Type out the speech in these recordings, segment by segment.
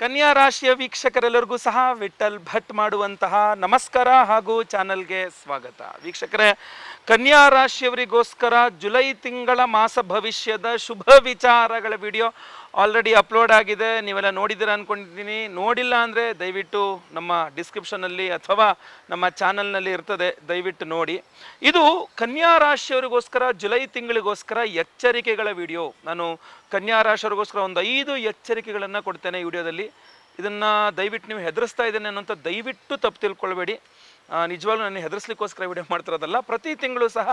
ಕನ್ಯಾ ರಾಶಿಯ ವೀಕ್ಷಕರೆಲ್ಲರಿಗೂ ಸಹ ವಿಠಲ್ ಭಟ್ ಮಾಡುವಂತಹ ನಮಸ್ಕಾರ ಹಾಗೂ ಚಾನಲ್ಗೆ ಸ್ವಾಗತ. ವೀಕ್ಷಕರೇ, ಕನ್ಯಾ ರಾಶಿಯವರಿಗೋಸ್ಕರ ಜುಲೈ ತಿಂಗಳ ಮಾಸ ಭವಿಷ್ಯದ ಶುಭ ವಿಚಾರಗಳ ವಿಡಿಯೋ ಆಲ್ರೆಡಿ ಅಪ್ಲೋಡ್ ಆಗಿದೆ, ನೀವೆಲ್ಲ ನೋಡಿದ್ದೀರ ಅಂದ್ಕೊಂಡಿದ್ದೀನಿ ನೋಡಿಲ್ಲ ಅಂದರೆ ದಯವಿಟ್ಟು ನಮ್ಮ ಡಿಸ್ಕ್ರಿಪ್ಷನ್ನಲ್ಲಿ ಅಥವಾ ನಮ್ಮ ಚಾನಲ್ನಲ್ಲಿ ಇರ್ತದೆ, ದಯವಿಟ್ಟು ನೋಡಿ. ಇದು ಕನ್ಯಾ ರಾಶಿಯವರಿಗೋಸ್ಕರ, ಜುಲೈ ತಿಂಗಳಿಗೋಸ್ಕರ ಎಚ್ಚರಿಕೆಗಳ ವಿಡಿಯೋ ನಾನು ಕನ್ಯಾ ರಾಶಿಯವರಿಗೋಸ್ಕರ ಒಂದು ಐದು ಎಚ್ಚರಿಕೆಗಳನ್ನು ಕೊಡ್ತೇನೆ ವಿಡಿಯೋದಲ್ಲಿ ಇದನ್ನು ದಯವಿಟ್ಟು ನೀವು ಹೆದರಿಸ್ತಾ ಇದ್ದೇನೆ ಅನ್ನೋಂಥ ದಯವಿಟ್ಟು ತಪ್ಪು ತಿಳ್ಕೊಳ್ಬೇಡಿ. ನಿಜವಾಗ್ಲೂ ನಾನು ಹೆದರ್ಸ್ಲಿಕ್ಕೋಸ್ಕರ ವಿಡಿಯೋ ಮಾಡ್ತಿರೋದಲ್ಲ. ಪ್ರತಿ ತಿಂಗಳು ಸಹ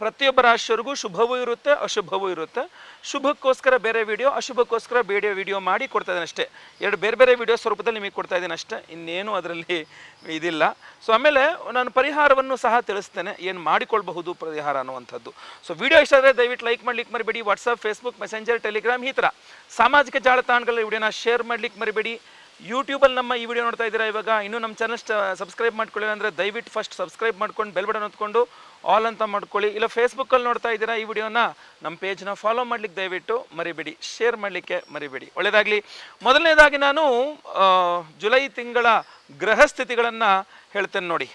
ಪ್ರತಿಯೊಬ್ಬ ರಾಶಿಯವರಿಗೂ ಶುಭವೂ ಇರುತ್ತೆ, ಅಶುಭವೂ ಇರುತ್ತೆ. ಶುಭಕ್ಕೋಸ್ಕರ ಬೇರೆ ವಿಡಿಯೋ, ಅಶುಭಕ್ಕೋಸ್ಕರ ಬೇರೆ ವಿಡಿಯೋ ಮಾಡಿ ಕೊಡ್ತಾ ಇದ್ದೀನಿ ಅಷ್ಟೇ. ಎರಡು ಬೇರೆ ಬೇರೆ ವಿಡಿಯೋ ಸ್ವರೂಪದಲ್ಲಿ ನಿಮಗೆ ಕೊಡ್ತಾ ಇದ್ದೀನಿ ಅಷ್ಟೇ. ಇನ್ನೇನು ಅದರಲ್ಲಿ ಇದಿಲ್ಲ. ಸೊ ಆಮೇಲೆ ನಾನು ಪರಿಹಾರವನ್ನು ಸಹ ತಿಳಿಸ್ತೇನೆ. ಏನು ಮಾಡಿಕೊಳ್ಬಹುದು ಪರಿಹಾರ ಅನ್ನುವಂಥದ್ದು. ಸೊ ವಿಡಿಯೋ ಇಷ್ಟ ಆದರೆ ದಯವಿಟ್ಟು ಲೈಕ್ ಮಾಡ್ಲಿಕ್ಕೆ ಮರಿಬೇಡಿ ವಾಟ್ಸಪ್ ಫೇಸ್ಬುಕ್ ಮೆಸೆಂಜರ್ ಟೆಲಿಗ್ರಾಮ್ ಈ ಥರ ಸಾಮಾಜಿಕ ಜಾಲತಾಣಗಳಲ್ಲಿ ವಿಡಿಯೋನ ಶೇರ್ ಮಾಡ್ಲಿಕ್ಕೆ ಮರಿಬೇಡಿ ಯೂಟ್ಯೂಬಲ್ಲಿ ನಮ್ಮ ಈ ವಿಡಿಯೋ ನೋಡ್ತಾ ಇದ್ದೀರಾ ಇವಾಗ? ಇನ್ನೂ ನಮ್ಮ ಚಾನಲ್ ಸಬ್ಸ್ಕ್ರೈಬ್ ಮಾಡ್ಕೊಳ್ಳಿ ಅಂದರೆ ದಯವಿಟ್ಟು ಫಸ್ಟ್ ಸಬ್ಸ್ಕ್ರೈಬ್ ಮಾಡ್ಕೊಂಡು ಬೆಲ್ ಬಟನ್ ಹೊತ್ಕೊಂಡು ಆಲ್ ಅಂತ ಮಾಡ್ಕೊಳ್ಳಿ. ಇಲ್ಲ ಫೇಸ್ಬುಕ್ಕಲ್ಲಿ ನೋಡ್ತಾ ಇದ್ದೀರಾ ಈ ವಿಡಿಯೋನ ನಮ್ಮ ಪೇಜ್ನ ಫಾಲೋ ಮಾಡ್ಲಿಕ್ಕೆ ದಯವಿಟ್ಟು ಮರಿಬೇಡಿ. ಶೇರ್ ಮಾಡಲಿಕ್ಕೆ ಮರಿಬೇಡಿ. ಒಳ್ಳೆಯದಾಗಲಿ ಮೊದಲನೇದಾಗಿ ನಾನು ಜುಲೈ ತಿಂಗಳ ಗ್ರಹ ಸ್ಥಿತಿಗಳನ್ನು ಹೇಳ್ತೇನೆ ನೋಡಿ.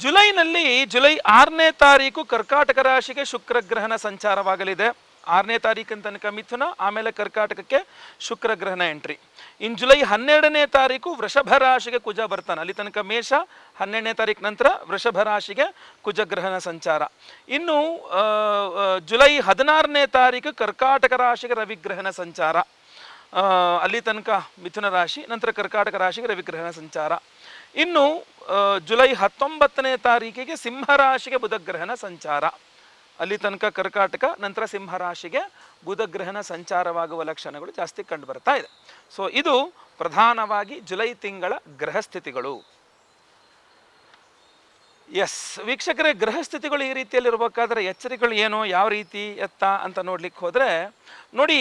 ಜುಲೈನಲ್ಲಿ ಜುಲೈ ಆರನೇ ತಾರೀಕು ಕರ್ಕಾಟಕ ರಾಶಿಗೆ ಶುಕ್ರ ಗ್ರಹಣ ಸಂಚಾರವಾಗಲಿದೆ. ಆರನೇ ತಾರೀಕಿನ ತನಕ ಮಿಥುನ, ಆಮೇಲೆ ಕರ್ಕಾಟಕಕ್ಕೆ ಶುಕ್ರ ಗ್ರಹಣ ಎಂಟ್ರಿ ಇನ್ ಜುಲೈ ಹನ್ನೆರಡನೇ ತಾರೀಕು ವೃಷಭ ರಾಶಿಗೆ ಕುಜ ಬರ್ತಾನೆ. ಅಲ್ಲಿ ತನಕ ಮೇಷ, ಹನ್ನೆರಡನೇ ತಾರೀಕು ನಂತರ ವೃಷಭ ರಾಶಿಗೆ ಕುಜ ಗ್ರಹಣ ಸಂಚಾರ. ಇನ್ನು ಜುಲೈ ಹದಿನಾರನೇ ತಾರೀಕು ಕರ್ಕಾಟಕ ರಾಶಿಗೆ ರವಿಗ್ರಹಣ ಸಂಚಾರ. ಅಲ್ಲಿ ತನಕ ಮಿಥುನ ರಾಶಿ, ನಂತರ ಕರ್ಕಾಟಕ ರಾಶಿಗೆ ರವಿಗ್ರಹಣ ಸಂಚಾರ. ಇನ್ನು ಜುಲೈ ಹತ್ತೊಂಬತ್ತನೇ ತಾರೀಕಿಗೆ ಸಿಂಹರಾಶಿಗೆ ಬುಧಗ್ರಹಣ ಸಂಚಾರ. ಅಲ್ಲಿ ತನಕ ಕರ್ಕಾಟಕ, ನಂತರ ಸಿಂಹರಾಶಿಗೆ ಬುಧಗ್ರಹಣ ಸಂಚಾರವಾಗುವ ಲಕ್ಷಣಗಳು ಜಾಸ್ತಿ ಕಂಡು ಬರ್ತಾ ಇದೆ. ಸೊ ಇದು ಪ್ರಧಾನವಾಗಿ ಜುಲೈ ತಿಂಗಳ ಗ್ರಹಸ್ಥಿತಿಗಳು. ಎಸ್ ವೀಕ್ಷಕರೇ, ಗ್ರಹಸ್ಥಿತಿಗಳು ಈ ರೀತಿಯಲ್ಲಿ ಇರಬೇಕಾದ್ರೆ ಎಚ್ಚರಿಕೆಗಳು ಏನು, ಯಾವ ರೀತಿ ಎತ್ತ ಅಂತ ನೋಡ್ಲಿಕ್ಕೆ ಹೋದರೆ, ನೋಡಿ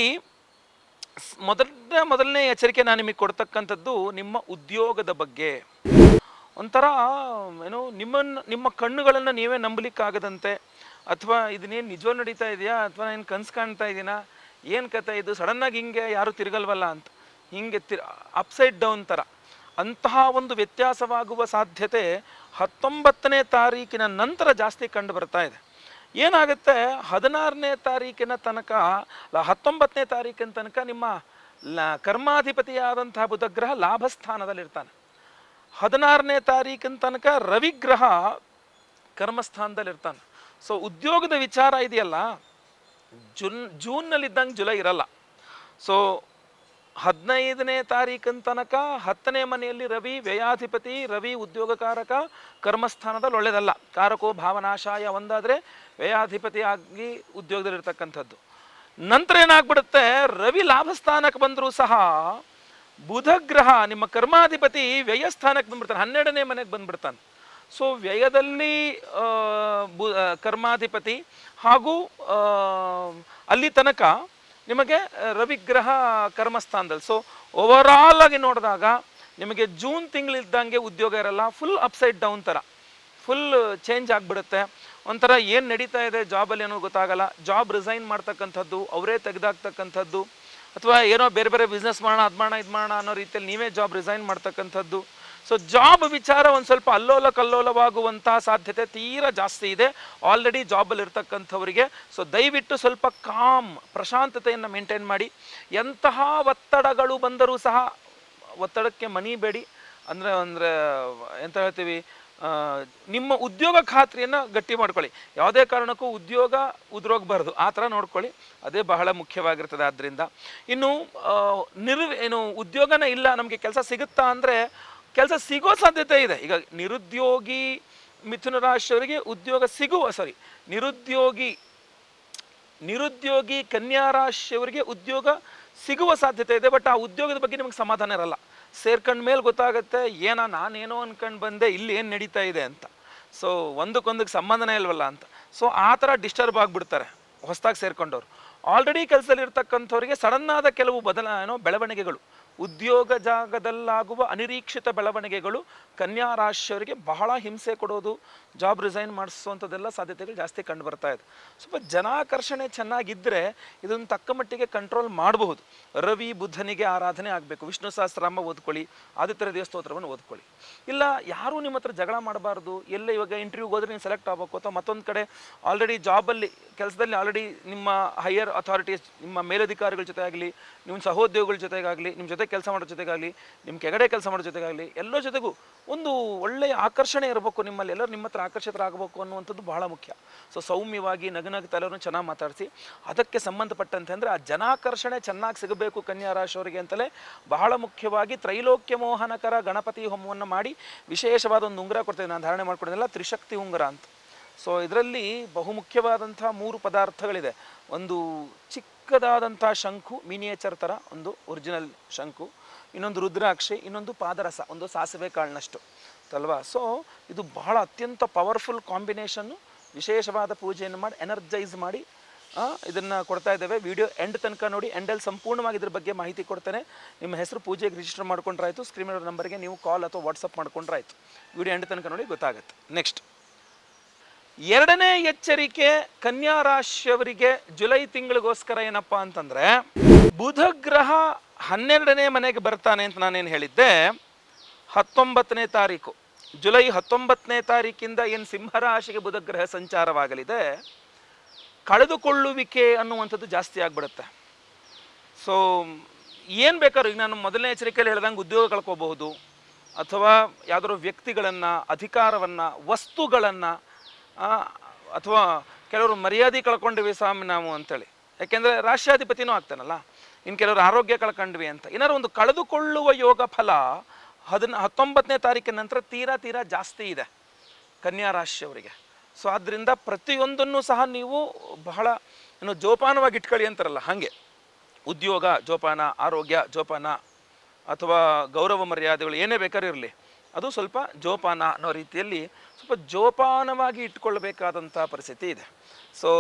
ಮೊದಲನೇ ಮೊದಲನೇ ಎಚ್ಚರಿಕೆ ನಾನು ನಿಮಗೆ ಕೊಡ್ತಕ್ಕಂಥದ್ದು ನಿಮ್ಮ ಉದ್ಯೋಗದ ಬಗ್ಗೆ. ಒಂಥರ, ಏನು, ನಿಮ್ಮನ್ನು, ನಿಮ್ಮ ಕಣ್ಣುಗಳನ್ನು ನೀವೇ ನಂಬಲಿಕ್ಕಾಗದಂತೆ ಅಥವಾ ಇದನ್ನೇನು ನಿಜವ ನಡೀತಾ ಇದೆಯಾ? ಅಥವಾ ಏನು ಕನ್ಸು ಕಾಣ್ತಾ ಇದ್ದೀನಾ ಏನು ಕತೆ ಇದು? ಸಡನ್ನಾಗಿ ಹಿಂಗೆ ಯಾರು ತಿರುಗಲ್ವಲ್ಲ ಅಂತ. ಹಿಂಗೆ ತಿರ್ ಅಪ್ಸೈಡ್ ಡೌನ್ ಥರ ಅಂತಹ ಒಂದು ವ್ಯತ್ಯಾಸವಾಗುವ ಸಾಧ್ಯತೆ ಹತ್ತೊಂಬತ್ತನೇ ತಾರೀಕಿನ ನಂತರ ಜಾಸ್ತಿ ಕಂಡು ಬರ್ತಾ ಇದೆ. ಏನಾಗುತ್ತೆ? ಹದಿನಾರನೇ ತಾರೀಕಿನ ತನಕ ಹತ್ತೊಂಬತ್ತನೇ ತಾರೀಕಿನ ತನಕ ನಿಮ್ಮ ಲ, ಕರ್ಮಾಧಿಪತಿಯಾದಂತಹ ಬುಧಗ್ರಹ ಲಾಭಸ್ಥಾನದಲ್ಲಿರ್ತಾನೆ. ಹದಿನಾರನೇ ತಾರೀಕಿನ ತನಕ ರವಿಗ್ರಹ ಕರ್ಮಸ್ಥಾನದಲ್ಲಿರ್ತಾನೆ. ಸೊ ಉದ್ಯೋಗದ ವಿಚಾರ ಇದೆಯಲ್ಲ, ಜೂನ್, ಜೂನ್ನಲ್ಲಿದ್ದಂಗೆ ಜುಲೈ ಇರಲ್ಲ. ಸೊ ಹದಿನೈದನೇ ತಾರೀಕಿನ ತನಕ ಹತ್ತನೇ ಮನೆಯಲ್ಲಿ ರವಿ ವ್ಯಯಾಧಿಪತಿ, ರವಿ ಉದ್ಯೋಗಕಾರಕ, ಕರ್ಮಸ್ಥಾನದಲ್ಲಿ ಒಳ್ಳೆಯದಲ್ಲ. ಕಾರಕೋ ಭಾವನಾಶಾಯ ಒಂದಾದರೆ ವ್ಯಯಾಧಿಪತಿ ಆಗಿ ಉದ್ಯೋಗದಲ್ಲಿರ್ತಕ್ಕಂಥದ್ದು ನಂತರ ಏನಾಗ್ಬಿಡುತ್ತೆ? ರವಿ ಲಾಭಸ್ಥಾನಕ್ಕೆ ಬಂದರೂ ಸಹ ಬುಧಗ್ರಹ ನಿಮ್ಮ ಕರ್ಮಾಧಿಪತಿ ವ್ಯಯಸ್ಥಾನಕ್ಕೆ ಬಂದ್ಬಿಡ್ತಾನೆ. ಹನ್ನೆರಡನೇ ಮನೆಗೆ ಬಂದ್ಬಿಡ್ತಾನೆ. ಸೊ ವ್ಯಯದಲ್ಲಿ ಕರ್ಮಾಧಿಪತಿ ಹಾಗೂ ಅಲ್ಲಿ ತನಕ ನಿಮಗೆ ರವಿಗ್ರಹ ಕರ್ಮಸ್ಥಾನದಲ್ಲಿ. ಸೊ ಓವರಾಲ್ ಆಗಿ ನೋಡಿದಾಗ ನಿಮಗೆ ಜೂನ್ ತಿಂಗಳಿದ್ದಂಗೆ ಉದ್ಯೋಗ ಇರಲ್ಲ ಫುಲ್ ಅಪ್ಸೈಡ್ ಡೌನ್ ಥರ. ಫುಲ್ ಚೇಂಜ್ ಆಗಿಬಿಡುತ್ತೆ. ಒಂಥರ ಏನು ನಡೀತಾ ಇದೆ ಜಾಬಲ್ಲಿ ಏನೋ ಗೊತ್ತಾಗಲ್ಲ. ಜಾಬ್ ರಿಸೈನ್ ಮಾಡ್ತಕ್ಕಂಥದ್ದು, ಅವರೇ ತೆಗೆದಾಕ್ತಕ್ಕಂಥದ್ದು, ಅಥವಾ ಏನೋ ಬೇರೆ ಬೇರೆ ಬಿಸ್ನೆಸ್ ಮಾಡೋಣ ಅದು ಮಾಡೋಣ ಇದು ಮಾಡೋಣ ಅನ್ನೋ ರೀತಿಯಲ್ಲಿ ನೀವೇ ಜಾಬ್ ರಿಸೈನ್ ಮಾಡ್ತಕ್ಕಂಥದ್ದು. ಸೊ ಜಾಬ್ ವಿಚಾರ ಒಂದು ಸ್ವಲ್ಪ ಅಲ್ಲೋಲ ಕಲ್ಲೋಲವಾಗುವಂತಹ ಸಾಧ್ಯತೆ ತೀರಾ ಜಾಸ್ತಿ ಇದೆ. ಆಲ್ರೆಡಿ ಜಾಬಲ್ಲಿ ಇರ್ತಕ್ಕಂಥವರಿಗೆ. ಸೊ ದಯವಿಟ್ಟು ಸ್ವಲ್ಪ ಕಾಮ್ ಪ್ರಶಾಂತತೆಯನ್ನು ಮೇಂಟೈನ್ ಮಾಡಿ. ಎಂತಹ ಒತ್ತಡಗಳು ಬಂದರೂ ಸಹ, ಒತ್ತಡಕ್ಕೆ ಮನಿಬೇಡಿ ಅಂದರೆ ಅಂದರೆ, ಎಂತ ಹೇಳ್ತೀವಿ ನಿಮ್ಮ ಉದ್ಯೋಗ ಖಾತ್ರಿಯನ್ನು ಗಟ್ಟಿ ಮಾಡ್ಕೊಳ್ಳಿ. ಯಾವುದೇ ಕಾರಣಕ್ಕೂ ಉದ್ಯೋಗ ಉದುರೋಗಬಾರ್ದು. ಆ ಥರ ನೋಡ್ಕೊಳ್ಳಿ. ಅದೇ ಬಹಳ ಮುಖ್ಯವಾಗಿರ್ತದೆ ಆದ್ದರಿಂದ ಇನ್ನು ನಿರ್ವ ನಿರ್ ಏನು ಉದ್ಯೋಗನೇ ಇಲ್ಲ, ನಮಗೆ ಕೆಲಸ ಸಿಗುತ್ತಾ ಅಂದರೆ ಕೆಲಸ ಸಿಗೋ ಸಾಧ್ಯತೆ ಇದೆ. ಈಗ ನಿರುದ್ಯೋಗಿ ಮಿಥುನ ರಾಶಿಯವರಿಗೆ ಉದ್ಯೋಗ ಸಿಗುವ ಸಾರಿ ನಿರುದ್ಯೋಗಿ ನಿರುದ್ಯೋಗಿ ಕನ್ಯಾ ರಾಶಿಯವರಿಗೆ ಉದ್ಯೋಗ ಸಿಗುವ ಸಾಧ್ಯತೆ ಇದೆ ಬಟ್ ಆ ಉದ್ಯೋಗದ ಬಗ್ಗೆ ನಿಮಗೆ ಸಮಾಧಾನ ಇರಲ್ಲ. ಸೇರ್ಕೊಂಡ ಮೇಲೆ ಗೊತ್ತಾಗುತ್ತೆ, ಏನ ನಾನೇನೋ ಅನ್ಕೊಂಡು ಬಂದೆ, ಇಲ್ಲಿ ಏನು ನಡೀತಾ ಇದೆ ಅಂತ. ಸೊ ಒಂದಕ್ಕೊಂದಕ್ಕೆ ಸಂಬಂಧನೇ ಇಲ್ವಲ್ಲ ಅಂತ. ಸೊ ಆ ಥರ ಡಿಸ್ಟರ್ಬ್ ಆಗಿಬಿಡ್ತಾರೆ, ಹೊಸದಾಗಿ ಸೇರ್ಕೊಂಡವ್ರು. ಆಲ್ರೆಡಿ ಕೆಲಸದಲ್ಲಿರ್ತಕ್ಕಂಥವ್ರಿಗೆ ಸಡನ್ನಾದ ಕೆಲವು ಬದಲ ಏನೋ ಬೆಳವಣಿಗೆಗಳು. ಉದ್ಯೋಗ ಜಾಗದಲ್ಲಾಗುವ ಅನಿರೀಕ್ಷಿತ ಬೆಳವಣಿಗೆಗಳು ಕನ್ಯಾ ರಾಶಿಯವರಿಗೆ ಬಹಳ ಹಿಂಸೆ ಕೊಡೋದು ಜಾಬ್ ರಿಸೈನ್ ಮಾಡಿಸುವಂಥದ್ದೆಲ್ಲ ಸಾಧ್ಯತೆಗಳು ಜಾಸ್ತಿ ಕಂಡು ಬರ್ತಾ ಇದೆ. ಸ್ವಲ್ಪ ಜನಾಕರ್ಷಣೆ ಚೆನ್ನಾಗಿದ್ದರೆ ಇದನ್ನು ತಕ್ಕ ಮಟ್ಟಿಗೆ ಕಂಟ್ರೋಲ್ ಮಾಡಬಹುದು. ರವಿ ಬುದ್ಧನಿಗೆ ಆರಾಧನೆ ಆಗಬೇಕು. ವಿಷ್ಣು ಸಹಸ್ರಾಮ ಓದ್ಕೊಳ್ಳಿ ಆದಿತ್ಯ ದೇವ ಸ್ತೋತ್ರವನ್ನು ಓದ್ಕೊಳ್ಳಿ. ಇಲ್ಲ, ಯಾರೂ ನಿಮ್ಮ ಹತ್ರ ಜಗಳ ಮಾಡಬಾರ್ದು. ಎಲ್ಲ ಇವಾಗ ಇಂಟರ್ವ್ಯೂಗೆ ಹೋದ್ರೆ ನೀವು ಸೆಲೆಕ್ಟ್ ಆಗಬೇಕು ಅಥವಾ ಮತ್ತೊಂದು ಕಡೆ ಆಲ್ರೆಡಿ ಜಾಬಲ್ಲಿ ಕೆಲಸದಲ್ಲಿ ಆಲ್ರೆಡಿ ನಿಮ್ಮ ಹೈಯರ್ ಅಥಾರಿಟೀಸ್ ನಿಮ್ಮ ಮೇಲಧಿಕಾರಿಗಳ ಜೊತೆ ಆಗಲಿ ನಿಮ್ಮ ಸಹೋದ್ಯೋಗಿಗಳ ಜೊತೆಗಾಗಲಿ, ನಿಮ್ಮ ಜೊತೆ ಕೆಲಸ ಮಾಡೋ ಜೊತೆಗಾಗಲಿ ನಿಮ್ಮ ಕೆಗಡೆ ಕೆಲಸ ಮಾಡೋ ಜೊತೆಗಾಗಲಿ ಎಲ್ಲೋ ಜೊತೆಗೂ ಒಂದು ಒಳ್ಳೆಯ ಆಕರ್ಷಣೆ ಇರಬೇಕು ನಿಮ್ಮಲ್ಲಿ. ಎಲ್ಲರೂ ನಿಮ್ಮ ಹತ್ರ ಆಕರ್ಷಿತರಾಗಬೇಕು ಅನ್ನುವಂಥದ್ದು ಬಹಳ ಮುಖ್ಯ. ಸೊ ಸೌಮ್ಯವಾಗಿ ನಗನಗ ತಲೆಯವ್ರನ್ನ ಚೆನ್ನಾಗಿ ಮಾತಾಡಿಸಿ. ಅದಕ್ಕೆ ಸಂಬಂಧಪಟ್ಟಂತೆ ಅಂದರೆ ಆ ಜನಾಕರ್ಷಣೆ ಚೆನ್ನಾಗಿ ಸಿಗಬೇಕು ಕನ್ಯಾ ರಾಶಿಯವರಿಗೆ ಅಂತಲೇ ಬಹಳ ಮುಖ್ಯವಾಗಿ ತ್ರೈಲೋಕ್ಯ ಮೋಹನಕರ ಗಣಪತಿ ಹೋಮವನ್ನು ಮಾಡಿ ವಿಶೇಷವಾದ ಒಂದು ಉಂಗುರ ಕೊಡ್ತೇವೆ ನಾನು ಧಾರಣೆ ಮಾಡ್ಕೊಡೋದಿಲ್ಲ ತ್ರಿಶಕ್ತಿ ಉಂಗುರ ಅಂತ. ಸೊ ಇದರಲ್ಲಿ ಬಹುಮುಖ್ಯವಾದಂಥ ಮೂರು ಪದಾರ್ಥಗಳಿದೆ. ಒಂದು ಚಿಕ್ಕದಾದಂಥ ಶಂಕು ಮಿನಿಯೇಚರ್ ಥರ, ಒಂದು ಒರಿಜಿನಲ್ ಶಂಕು ಇನ್ನೊಂದು ರುದ್ರಾಕ್ಷಿ, ಇನ್ನೊಂದು ಪಾದರಸ, ಒಂದು ಸಾಸಿವೆ ಕಾಳಿನಷ್ಟು ಅಲ್ವಾ? ಸೊ ಇದು ಬಹಳ ಅತ್ಯಂತ ಪವರ್ಫುಲ್ ಕಾಂಬಿನೇಷನ್ನು ವಿಶೇಷವಾದ ಪೂಜೆಯನ್ನು ಮಾಡಿ ಎನರ್ಜೈಸ್ ಮಾಡಿ ಇದನ್ನು ಕೊಡ್ತಾ ಇದ್ದೇವೆ. ವಿಡಿಯೋ ಎಂಡ್ ತನಕ ನೋಡಿ ಎಂಡಲ್ಲಿ ಸಂಪೂರ್ಣವಾಗಿ ಇದ್ರ ಬಗ್ಗೆ ಮಾಹಿತಿ ಕೊಡ್ತೇನೆ. ನಿಮ್ಮ ಹೆಸರು ಪೂಜೆಗೆ ರಿಜಿಸ್ಟರ್ ಮಾಡ್ಕೊಂಡ್ರಾಯ್ತು ಸ್ಕ್ರೀನ್ ನಂಬರ್ಗೆ ನೀವು ಕಾಲ್ ಅಥವಾ ವಾಟ್ಸಪ್ ಮಾಡ್ಕೊಂಡ್ರಾಯ್ತು. ವಿಡಿಯೋ ಎಂಡ್ ತನಕ ನೋಡಿ ಗೊತ್ತಾಗುತ್ತೆ. ನೆಕ್ಸ್ಟ್ ಎರಡನೇ ಎಚ್ಚರಿಕೆ ಕನ್ಯಾ ರಾಶಿಯವರಿಗೆ ಜುಲೈ ತಿಂಗಳಿಗೋಸ್ಕರ ಏನಪ್ಪ ಅಂತಂದ್ರೆ ಬುಧ ಗ್ರಹ ಹನ್ನೆರಡನೇ ಮನೆಗೆ ಬರ್ತಾನೆ ಅಂತ ನಾನೇನು ಹೇಳಿದ್ದೆ, ಹತ್ತೊಂಬತ್ತನೇ ತಾರೀಕು. ಜುಲೈ ಹತ್ತೊಂಬತ್ತನೇ ತಾರೀಕಿಂದ ಏನು ಸಿಂಹರಾಶಿಗೆ ಬುಧ ಗ್ರಹ ಸಂಚಾರವಾಗಲಿದೆ, ಕಳೆದುಕೊಳ್ಳುವಿಕೆ ಅನ್ನುವಂಥದ್ದು ಜಾಸ್ತಿ ಆಗ್ಬಿಡುತ್ತೆ. ಸೊ ಏನು ಬೇಕಾದ್ರೂ, ಈಗ ನಾನು ಮೊದಲನೇ ಎಚ್ಚರಿಕೆಯಲ್ಲಿ ಹೇಳ್ದಂಗೆ ಉದ್ಯೋಗ ಕಳ್ಕೋಬಹುದು, ಅಥವಾ ಯಾವುದಾದ್ರು ವ್ಯಕ್ತಿಗಳನ್ನು, ಅಧಿಕಾರವನ್ನು, ವಸ್ತುಗಳನ್ನು ಅಥವಾ ಕೆಲವರು ಮರ್ಯಾದೆ ಕಳ್ಕೊಂಡ್ವಿ ಸ್ವಾಮಿ ನಾವು ಅಂತೇಳಿ. ಯಾಕೆಂದರೆ ರಾಷ್ಟ್ರಾಧಿಪತಿನೂ ಆಗ್ತಾನಲ್ಲ. ಇನ್ನು ಕೆಲವರು ಆರೋಗ್ಯ ಕಳ್ಕೊಂಡ್ವಿ ಅಂತ. ಏನಾದ್ರು ಒಂದು ಕಳೆದುಕೊಳ್ಳುವ ಯೋಗ ಫಲ ಹದಿನ ಹತ್ತೊಂಬತ್ತನೇ ತಾರೀಕಿನ ನಂತರ ತೀರಾ ತೀರಾ ಜಾಸ್ತಿ ಇದೆ ಕನ್ಯಾ ರಾಶಿಯವರಿಗೆ ಸೊ ಆದ್ದರಿಂದ ಪ್ರತಿಯೊಂದನ್ನು ಸಹ ನೀವು ಬಹಳ ಏನು ಜೋಪಾನವಾಗಿ ಇಟ್ಕೊಳ್ಳಿ ಅಂತಾರಲ್ಲ, ಹಾಗೆ. ಉದ್ಯೋಗ, ಜೋಪಾನ, ಆರೋಗ್ಯ, ಜೋಪಾನ ಅಥವಾ ಗೌರವ ಮರ್ಯಾದೆಗಳು ಏನೇ ಬೇಕಾದ್ರೂ ಇರಲಿ. ಅದು ಸ್ವಲ್ಪ ಜೋಪಾನ ಅನ್ನೋ ರೀತಿಯಲ್ಲಿ ಸ್ವಲ್ಪ ಜೋಪಾನವಾಗಿ ಇಟ್ಕೊಳ್ಬೇಕಾದಂಥ ಪರಿಸ್ಥಿತಿ ಇದೆ. ಸೊ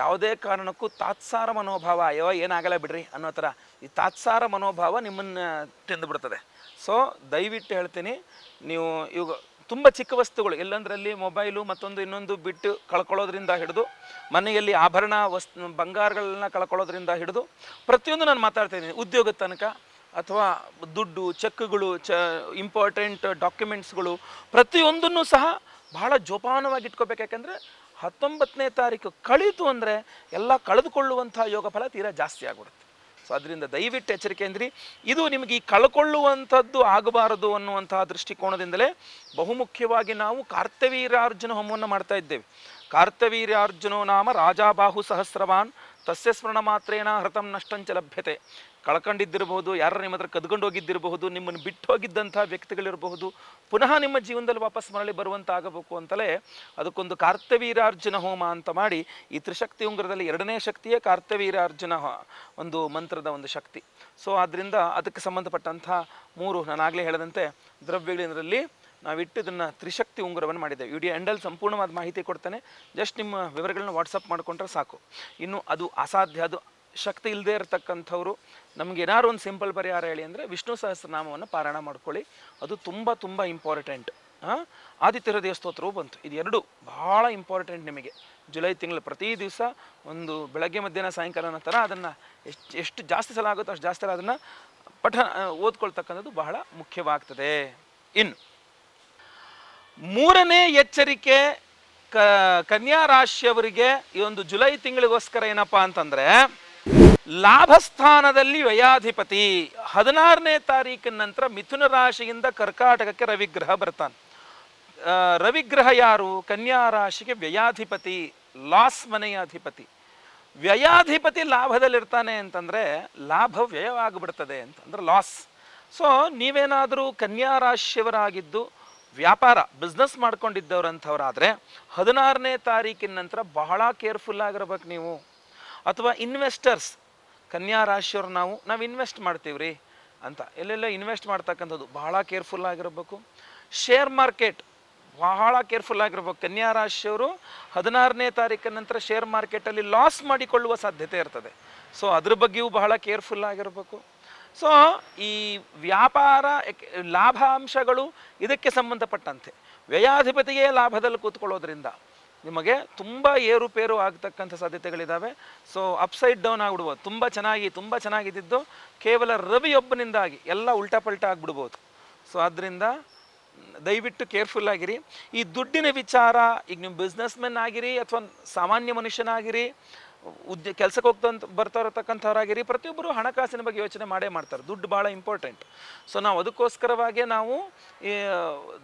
ಯಾವುದೇ ಕಾರಣಕ್ಕೂ ತಾತ್ಸಾರ ಮನೋಭಾವ, ಅಯ್ಯೋ, ಏನಾಗಲ್ಲ ಬಿಡ್ರಿ ಅನ್ನೋ ಥರ ಈ ತಾತ್ಸಾರ ಮನೋಭಾವ ನಿಮ್ಮನ್ನು ತಿಂದುಬಿಡ್ತದೆ ಸೊ ದಯವಿಟ್ಟು ಹೇಳ್ತೀನಿ, ನೀವು ಇವಾಗ ತುಂಬ ಚಿಕ್ಕ ವಸ್ತುಗಳು, ಎಲ್ಲಂದ್ರಲ್ಲಿ ಮೊಬೈಲು ಮತ್ತೊಂದು ಇನ್ನೊಂದು ಬಿಟ್ಟು ಕಳ್ಕೊಳ್ಳೋದ್ರಿಂದ ಹಿಡಿದು, ಮನೆಯಲ್ಲಿ ಆಭರಣ ವಸ್ತು ಬಂಗಾರಗಳನ್ನ ಕಳ್ಕೊಳ್ಳೋದ್ರಿಂದ ಹಿಡಿದು, ಪ್ರತಿಯೊಂದು ನಾನು ಮಾತಾಡ್ತೀನಿ ಉದ್ಯೋಗದ ತನಕ ಅಥವಾ ದುಡ್ಡು, ಚೆಕ್ಗಳು, ಚ ಇಂಪಾರ್ಟೆಂಟ್ ಡಾಕ್ಯುಮೆಂಟ್ಸ್ಗಳು ಪ್ರತಿಯೊಂದನ್ನು ಸಹ ಬಹಳ ಜೋಪಾನವಾಗಿ ಇಟ್ಕೋಬೇಕು. ಯಾಕೆಂದರೆ ಹತ್ತೊಂಬತ್ತನೇ ತಾರೀಕು ಕಳೀತು ಅಂದರೆ ಎಲ್ಲ ಕಳೆದುಕೊಳ್ಳುವಂಥ ಯೋಗ ಫಲ ತೀರಾ ಜಾಸ್ತಿ ಆಗಿಬಿಡುತ್ತೆ. ಸೊ ಅದರಿಂದ ದಯವಿಟ್ಟು ಎಚ್ಚರಿಕೆ ಅಂದ್ರಿ. ಇದು ನಿಮಗೆ ಈ ಕಳ್ಕೊಳ್ಳುವಂಥದ್ದು ಆಗಬಾರದು ಅನ್ನುವಂತಹ ದೃಷ್ಟಿಕೋನದಿಂದಲೇ ಬಹುಮುಖ್ಯವಾಗಿ ನಾವು ಕಾರ್ತವೀರ್ಯಾರ್ಜುನ ಹೋಮವನ್ನು ಮಾಡ್ತಾ ಇದ್ದೇವೆ. ಕಾರ್ತವೀರ್ಯಾರ್ಜುನೋ ನಾಮ ರಾಜಾಬಾಹು ಸಹಸ್ರವಾನ್ ತಸ್ಯ ಸ್ಮರಣ ಮಾತ್ರೇಣ ಹೃತಂ ನಷ್ಟಂಚ ಲಭ್ಯತೆ. ಕಳ್ಕೊಂಡಿದ್ದಿರಬಹುದು ಯಾರು ನಿಮ್ಮ ಹತ್ರ ಕದ್ಕೊಂಡು ಹೋಗಿದ್ದಿರಬಹುದು ನಿಮ್ಮನ್ನು ಬಿಟ್ಟು ಹೋಗಿದ್ದಂಥ ವ್ಯಕ್ತಿಗಳಿರಬಹುದು, ಪುನಃ ನಿಮ್ಮ ಜೀವನದಲ್ಲಿ ವಾಪಸ್ ಮರಳಿ ಬರುವಂತಾಗಬೇಕು ಅಂತಲೇ ಅದಕ್ಕೊಂದು ಕಾರ್ತವೀರಾರ್ಜುನ ಹೋಮ ಅಂತ ಮಾಡಿ ಈ ತ್ರಿಶಕ್ತಿ ಉಂಗ್ರದಲ್ಲಿ ಎರಡನೇ ಶಕ್ತಿಯೇ ಕಾರ್ತವೀರಾರ್ಜುನ ಒಂದು ಮಂತ್ರದ ಒಂದು ಶಕ್ತಿ. ಸೊ ಆದ್ದರಿಂದ ಅದಕ್ಕೆ ಸಂಬಂಧಪಟ್ಟಂಥ ಮೂರು ನಾನಾಗಲೇ ಹೇಳದಂತೆ, ದ್ರವ್ಯಗಳಿಂದರಲ್ಲಿ ನಾವಿಟ್ಟು ಇದನ್ನು ತ್ರಿಶಕ್ತಿ ಉಂಗುರವನ್ನು ಮಾಡಿದ್ದೇವೆ. ವಿಡಿಯೋ ಎಂಡಲ್ಲಿ ಸಂಪೂರ್ಣವಾದ ಮಾಹಿತಿ ಕೊಡ್ತಾನೆ. ಜಸ್ಟ್ ನಿಮ್ಮ ವಿವರಗಳನ್ನ ವಾಟ್ಸಪ್ ಮಾಡಿಕೊಂಡ್ರೆ ಸಾಕು. ಇನ್ನು ಅದು ಅಸಾಧ್ಯ, ಅದು ಶಕ್ತಿ ಇಲ್ಲದೆ ಇರತಕ್ಕಂಥವ್ರು, ನಮ್ಗೆ ಏನಾರು ಒಂದು ಸಿಂಪಲ್ ಪರಿಹಾರ ಹೇಳಿ ಅಂದರೆ ವಿಷ್ಣು ಸಹಸ್ರನಾಮವನ್ನು ಪಾರಾಯಣ ಮಾಡ್ಕೊಳ್ಳಿ. ಅದು ತುಂಬ ತುಂಬ ಇಂಪಾರ್ಟೆಂಟ್ ಹಾಂ? ಆದಿತ್ಯ ಹೃದಯ ಸ್ತೋತ್ರವು ಬಂತು. ಇದು ಎರಡು ಭಾಳ ಇಂಪಾರ್ಟೆಂಟ್ ನಿಮಗೆ. ಜುಲೈ ತಿಂಗಳು ಪ್ರತಿ ದಿವಸ ಒಂದು ಬೆಳಗ್ಗೆ, ಮಧ್ಯಾಹ್ನ, ಸಾಯಂಕಾಲ ನಂತರ ಅದನ್ನು ಎಷ್ಟು ಎಷ್ಟು ಜಾಸ್ತಿ ಸಲ ಆಗುತ್ತೋ ಅಷ್ಟು ಜಾಸ್ತಿ ಸಲ ಅದನ್ನು ಪಠ, ಓದ್ಕೊಳ್ತಕ್ಕಂಥದ್ದು ಬಹಳ ಮುಖ್ಯವಾಗ್ತದೆ. ಇನ್ನು ಮೂರನೇ ಎಚ್ಚರಿಕೆ ಕ, ಕನ್ಯಾ ರಾಶಿಯವರಿಗೆ ಈ ಒಂದು ಜುಲೈ ತಿಂಗಳಿಗೋಸ್ಕರ ಏನಪ್ಪ ಅಂತಂದ್ರೆ, ಲಾಭಸ್ಥಾನದಲ್ಲಿ ವ್ಯಯಾಧಿಪತಿ ಹದಿನಾರನೇ ತಾರೀಕಿನ ನಂತರ ಮಿಥುನ ರಾಶಿಯಿಂದ ಕರ್ಕಾಟಕಕ್ಕೆ ರವಿಗ್ರಹ ಬರ್ತಾನೆ. ರವಿಗ್ರಹ ಯಾರು? ಕನ್ಯಾ ರಾಶಿಗೆ ವ್ಯಯಾಧಿಪತಿ ಲಾಸ್ ಮನೆಯ ಅಧಿಪತಿ. ವ್ಯಯಾಧಿಪತಿ ಲಾಭದಲ್ಲಿರ್ತಾನೆ ಅಂತಂದ್ರೆ ಲಾಭ ವ್ಯಯವಾಗಿಬಿಡ್ತದೆ ಅಂತಂದ್ರೆ ಲಾಸ್. ಸೊ, ನೀವೇನಾದರೂ ಕನ್ಯಾ ರಾಶಿಯವರಾಗಿದ್ದು ವ್ಯಾಪಾರ ಬಿಸ್ನೆಸ್ ಮಾಡ್ಕೊಂಡಿದ್ದವ್ರಂಥವ್ರಾದರೆ ಹದಿನಾರನೇ ತಾರೀಕಿನ ನಂತರ ಬಹಳ ಕೇರ್ಫುಲ್ ಆಗಿರ್ಬೇಕು ನೀವು. ಅಥವಾ ಇನ್ವೆಸ್ಟರ್ಸ್ ಕನ್ಯಾ ರಾಶಿಯವ್ರು ನಾವು ನಾವು ಇನ್ವೆಸ್ಟ್ ಮಾಡ್ತೀವಿ ರೀ ಅಂತ. ಎಲ್ಲೆಲ್ಲ ಇನ್ವೆಸ್ಟ್ ಮಾಡ್ತಕ್ಕಂಥದ್ದು ಬಹಳ ಕೇರ್ಫುಲ್ ಆಗಿರಬೇಕು. ಶೇರ್ ಮಾರ್ಕೆಟ್ ಬಹಳ ಕೇರ್ಫುಲ್ ಆಗಿರ್ಬೇಕು. ಕನ್ಯಾ ರಾಶಿಯವರು ಹದಿನಾರನೇ ತಾರೀಕಿನ ನಂತರ ಶೇರ್ ಮಾರ್ಕೆಟಲ್ಲಿ ಲಾಸ್ ಮಾಡಿಕೊಳ್ಳುವ ಸಾಧ್ಯತೆ ಇರ್ತದೆ. ಸೊ ಅದ್ರ ಬಗ್ಗೆಯೂ ಬಹಳ ಕೇರ್ಫುಲ್ ಆಗಿರಬೇಕು. ಸೊ, ಈ ವ್ಯಾಪಾರ ಲಾಭಾಂಶಗಳು ಇದಕ್ಕೆ ಸಂಬಂಧಪಟ್ಟಂತೆ. ವ್ಯಯಾಧಿಪತಿಯೇ ಲಾಭದಲ್ಲಿ ಕೂತ್ಕೊಳ್ಳೋದ್ರಿಂದ ನಿಮಗೆ ತುಂಬ ಏರುಪೇರು ಆಗ್ತಕ್ಕಂಥ ಸಾಧ್ಯತೆಗಳಿದ್ದಾವೆ ಸೊ ಅಪ್ಸೈಡ್ ಡೌನ್ ಆಗ್ಬಿಡ್ಬೋದು. ತುಂಬ ಚೆನ್ನಾಗಿ, ತುಂಬ ಚೆನ್ನಾಗಿದ್ದಿದ್ದು ಕೇವಲ ರವಿಯೊಬ್ಬನಿಂದಾಗಿ ಎಲ್ಲ ಉಲ್ಟಾ ಪಲ್ಟಾ ಆಗ್ಬಿಡ್ಬೋದು. ಸೊ ಆದ್ದರಿಂದ ದಯವಿಟ್ಟು ಕೇರ್ಫುಲ್ ಆಗಿರಿ. ಈ ದುಡ್ಡಿನ ವಿಚಾರ, ಈಗ ನೀವು ಬಿಸ್ನೆಸ್ಮೆನ್ ಆಗಿರಿ ಅಥವಾ ಸಾಮಾನ್ಯ ಮನುಷ್ಯನಾಗಿರಿ ಉದ್ಯ ಕೆಲಸಕ್ಕೆ ಹೋಗ್ತಂತ ಬರ್ತಾ ಇರತಕ್ಕಂಥವ್ರಾಗಿರಿ ಪ್ರತಿಯೊಬ್ಬರು ಹಣಕಾಸಿನ ಬಗ್ಗೆ ಯೋಚನೆ ಮಾಡೇ ಮಾಡ್ತಾರೆ. ದುಡ್ಡು ಭಾಳ ಇಂಪಾರ್ಟೆಂಟ್ ಸೊ ನಾವು ಅದಕ್ಕೋಸ್ಕರವಾಗೇ ನಾವು ಈ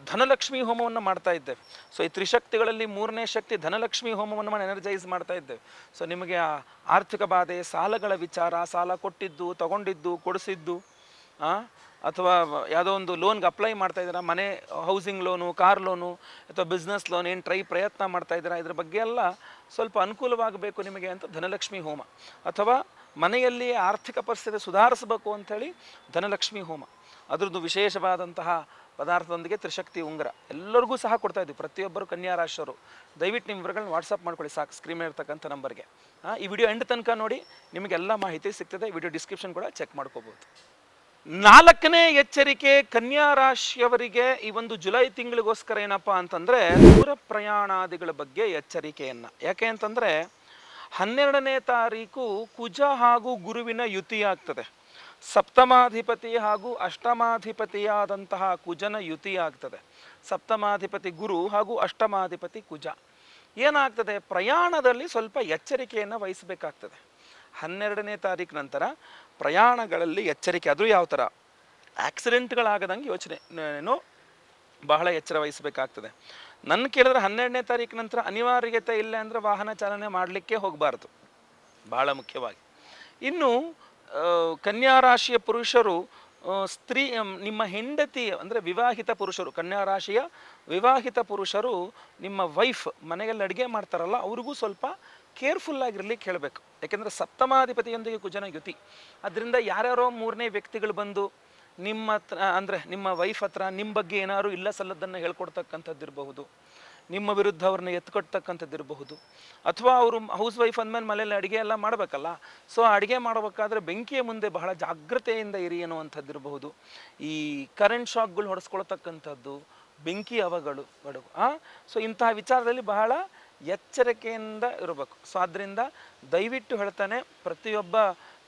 ಧನಲಕ್ಷ್ಮಿ ಹೋಮವನ್ನು ಮಾಡ್ತಾ ಇದ್ದೇವೆ. ಸೊ ಈ ತ್ರಿಶಕ್ತಿಗಳಲ್ಲಿ ಮೂರನೇ ಶಕ್ತಿ ಧನಲಕ್ಷ್ಮಿ ಹೋಮವನ್ನು ಮಾಡಿ ಎನರ್ಜೈಸ್ ಮಾಡ್ತಾ ಇದ್ದೇವೆ. ಸೊ ನಿಮಗೆ ಆರ್ಥಿಕ ಬಾಧೆ ಸಾಲಗಳ ವಿಚಾರ ಸಾಲ ಕೊಟ್ಟಿದ್ದು ತಗೊಂಡಿದ್ದು ಕೊಡಿಸಿದ್ದು ಆ, ಅಥವಾ ಯಾವುದೋ ಒಂದು ಲೋನ್ಗೆ ಅಪ್ಲೈ ಮಾಡ್ತಾ ಇದ್ದೀರಾ? ಮನೆ ಹೌಸಿಂಗ್ ಲೋನು ಕಾರ್ ಲೋನು ಅಥವಾ ಬಿಸ್ನೆಸ್ ಲೋನ್ ಏನು ಟ್ರೈ ಪ್ರಯತ್ನ ಮಾಡ್ತಾ ಇದ್ದೀರಾ? ಇದ್ರ ಬಗ್ಗೆ ಎಲ್ಲ ಸ್ವಲ್ಪ ಅನುಕೂಲವಾಗಬೇಕು ನಿಮಗೆ ಅಂತ ಧನಲಕ್ಷ್ಮಿ ಹೋಮ. ಅಥವಾ ಮನೆಯಲ್ಲಿ ಆರ್ಥಿಕ ಪರಿಸ್ಥಿತಿ ಸುಧಾರಿಸಬೇಕು ಅಂಥೇಳಿ ಧನಲಕ್ಷ್ಮಿ ಹೋಮ. ಅದರದ್ದು ವಿಶೇಷವಾದಂತಹ ಪದಾರ್ಥದೊಂದಿಗೆ ತ್ರಿಶಕ್ತಿ ಉಂಗುರ ಎಲ್ಲರಿಗೂ ಸಹ ಕೊಡ್ತಾ ಇದ್ದೀವಿ. ಪ್ರತಿಯೊಬ್ಬರು ಕನ್ಯಾ ರಾಶಿಯವರು. ದಯವಿಟ್ಟು ನಿಮ್ಮ ವಿವರಗಳನ್ನ ವಾಟ್ಸಪ್ ಮಾಡ್ಕೊಳ್ಳಿ ಸಾಕು ಸ್ಕ್ರೀನ್ ಇರ್ತಕ್ಕಂಥ ನಂಬರ್ಗೆ ಈ ವಿಡಿಯೋ ಎಂಡ್ ತನಕ ನೋಡಿ ನಿಮಗೆಲ್ಲ ಮಾಹಿತಿ ಸಿಗ್ತದೆ. ವಿಡಿಯೋ ಡಿಸ್ಕ್ರಿಪ್ಷನ್ ಕೂಡ ಚೆಕ್ ಮಾಡ್ಕೋಬೋದು. ನಾಲ್ಕನೇ ಎಚ್ಚರಿಕೆ ಕನ್ಯಾ ರಾಶಿಯವರಿಗೆ ಈ ಒಂದು ಜುಲೈ ತಿಂಗಳಿಗೋಸ್ಕರ ಏನಪ್ಪಾ ಅಂತಂದ್ರೆ ದೂರ ಪ್ರಯಾಣಾದಿಗಳ ಬಗ್ಗೆ ಎಚ್ಚರಿಕೆಯನ್ನ. ಯಾಕೆ ಅಂತಂದ್ರೆ ಹನ್ನೆರಡನೇ ತಾರೀಕು ಕುಜ ಹಾಗೂ ಗುರುವಿನ ಯುತಿ ಆಗ್ತದೆ. ಸಪ್ತಮಾಧಿಪತಿ ಹಾಗೂ ಅಷ್ಟಮಾಧಿಪತಿಯಾದಂತಹ ಕುಜನ ಯುತಿ ಆಗ್ತದೆ. ಸಪ್ತಮಾಧಿಪತಿ ಗುರು ಹಾಗೂ ಅಷ್ಟಮಾಧಿಪತಿ ಕುಜ. ಏನಾಗ್ತದೆ? ಪ್ರಯಾಣದಲ್ಲಿ ಸ್ವಲ್ಪ ಎಚ್ಚರಿಕೆಯನ್ನು ವಹಿಸಬೇಕಾಗ್ತದೆ. ಹನ್ನೆರಡನೇ ತಾರೀಕು ನಂತರ ಪ್ರಯಾಣಗಳಲ್ಲಿ ಎಚ್ಚರಿಕೆ. ಅದು ಯಾವ ಥರ? ಆಕ್ಸಿಡೆಂಟ್ಗಳಾಗದಂಗೆ ಯೋಚನೆ. ಏನು ಬಹಳ ಎಚ್ಚರ ವಹಿಸಬೇಕಾಗ್ತದೆ. ನನ್ನ ಕೇಳಿದ್ರೆ ಹನ್ನೆರಡನೇ ತಾರೀಕು ನಂತರ ಅನಿವಾರ್ಯತೆ ಇಲ್ಲ ಅಂದರೆ ವಾಹನ ಚಾಲನೆ ಮಾಡಲಿಕ್ಕೆ ಹೋಗಬಾರ್ದು. ಬಹಳ ಮುಖ್ಯವಾಗಿ. ಇನ್ನು ಕನ್ಯಾ ರಾಶಿಯ ಪುರುಷರು ಸ್ತ್ರೀ ನಿಮ್ಮ ಹೆಂಡತಿ, ಅಂದರೆ ವಿವಾಹಿತ ಪುರುಷರು, ಕನ್ಯಾ ರಾಶಿಯ ವಿವಾಹಿತ ಪುರುಷರು ನಿಮ್ಮ ವೈಫ್ ಮನೆಯಲ್ಲಿ ಅಡುಗೆ ಮಾಡ್ತಾರಲ್ಲ, ಅವ್ರಿಗೂ ಸ್ವಲ್ಪ ಕೇರ್ಫುಲ್ ಆಗಿರ್ಲಿಕ್ಕೆ ಹೇಳಬೇಕು. ಯಾಕೆಂದರೆ ಸಪ್ತಮಾಧಿಪತಿಯೊಂದಿಗೆ ಕುಜನ ಯುತಿ. ಅದರಿಂದ ಯಾರ್ಯಾರೋ ಮೂರನೇ ವ್ಯಕ್ತಿಗಳು ಬಂದು ನಿಮ್ಮ ಹತ್ರ, ಅಂದರೆ ನಿಮ್ಮ ವೈಫ್ ಹತ್ರ ನಿಮ್ಮ ಬಗ್ಗೆ ಏನಾದ್ರು ಇಲ್ಲ ಸಲ್ಲದನ್ನು ಹೇಳ್ಕೊಡ್ತಕ್ಕಂಥದ್ದು ಇರಬಹುದು ನಿಮ್ಮ ವಿರುದ್ಧ ಅವ್ರನ್ನ ಎತ್ಕೊಡ್ತಕ್ಕಂಥದ್ದು ಇರಬಹುದು ಅಥವಾ ಅವರು ಹೌಸ್ ವೈಫ್ ಅಂದಮೇಲೆ ಮನೇಲಿ ಅಡುಗೆ ಎಲ್ಲ ಮಾಡಬೇಕಲ್ಲ? ಸೊ ಅಡುಗೆ ಮಾಡಬೇಕಾದ್ರೆ ಬೆಂಕಿಯ ಮುಂದೆ ಬಹಳ ಜಾಗ್ರತೆಯಿಂದ ಇರಿ ಅನ್ನುವಂಥದ್ದು ಇರಬಹುದು ಈ ಕರೆಂಟ್ ಶಾಕ್ಗಳು ಹೊಡೆಸ್ಕೊಳ್ತಕ್ಕಂಥದ್ದು ಬೆಂಕಿ ಅವಗಳು ಗಡುಗು ಆ? ಸೊ ಇಂತಹ ವಿಚಾರದಲ್ಲಿ ಬಹಳ ಎಚ್ಚರಿಕೆಯಿಂದ ಇರಬೇಕು. ಸೊ ಆದ್ದರಿಂದ ದಯವಿಟ್ಟು ಹೇಳ್ತಾನೆ, ಪ್ರತಿಯೊಬ್ಬ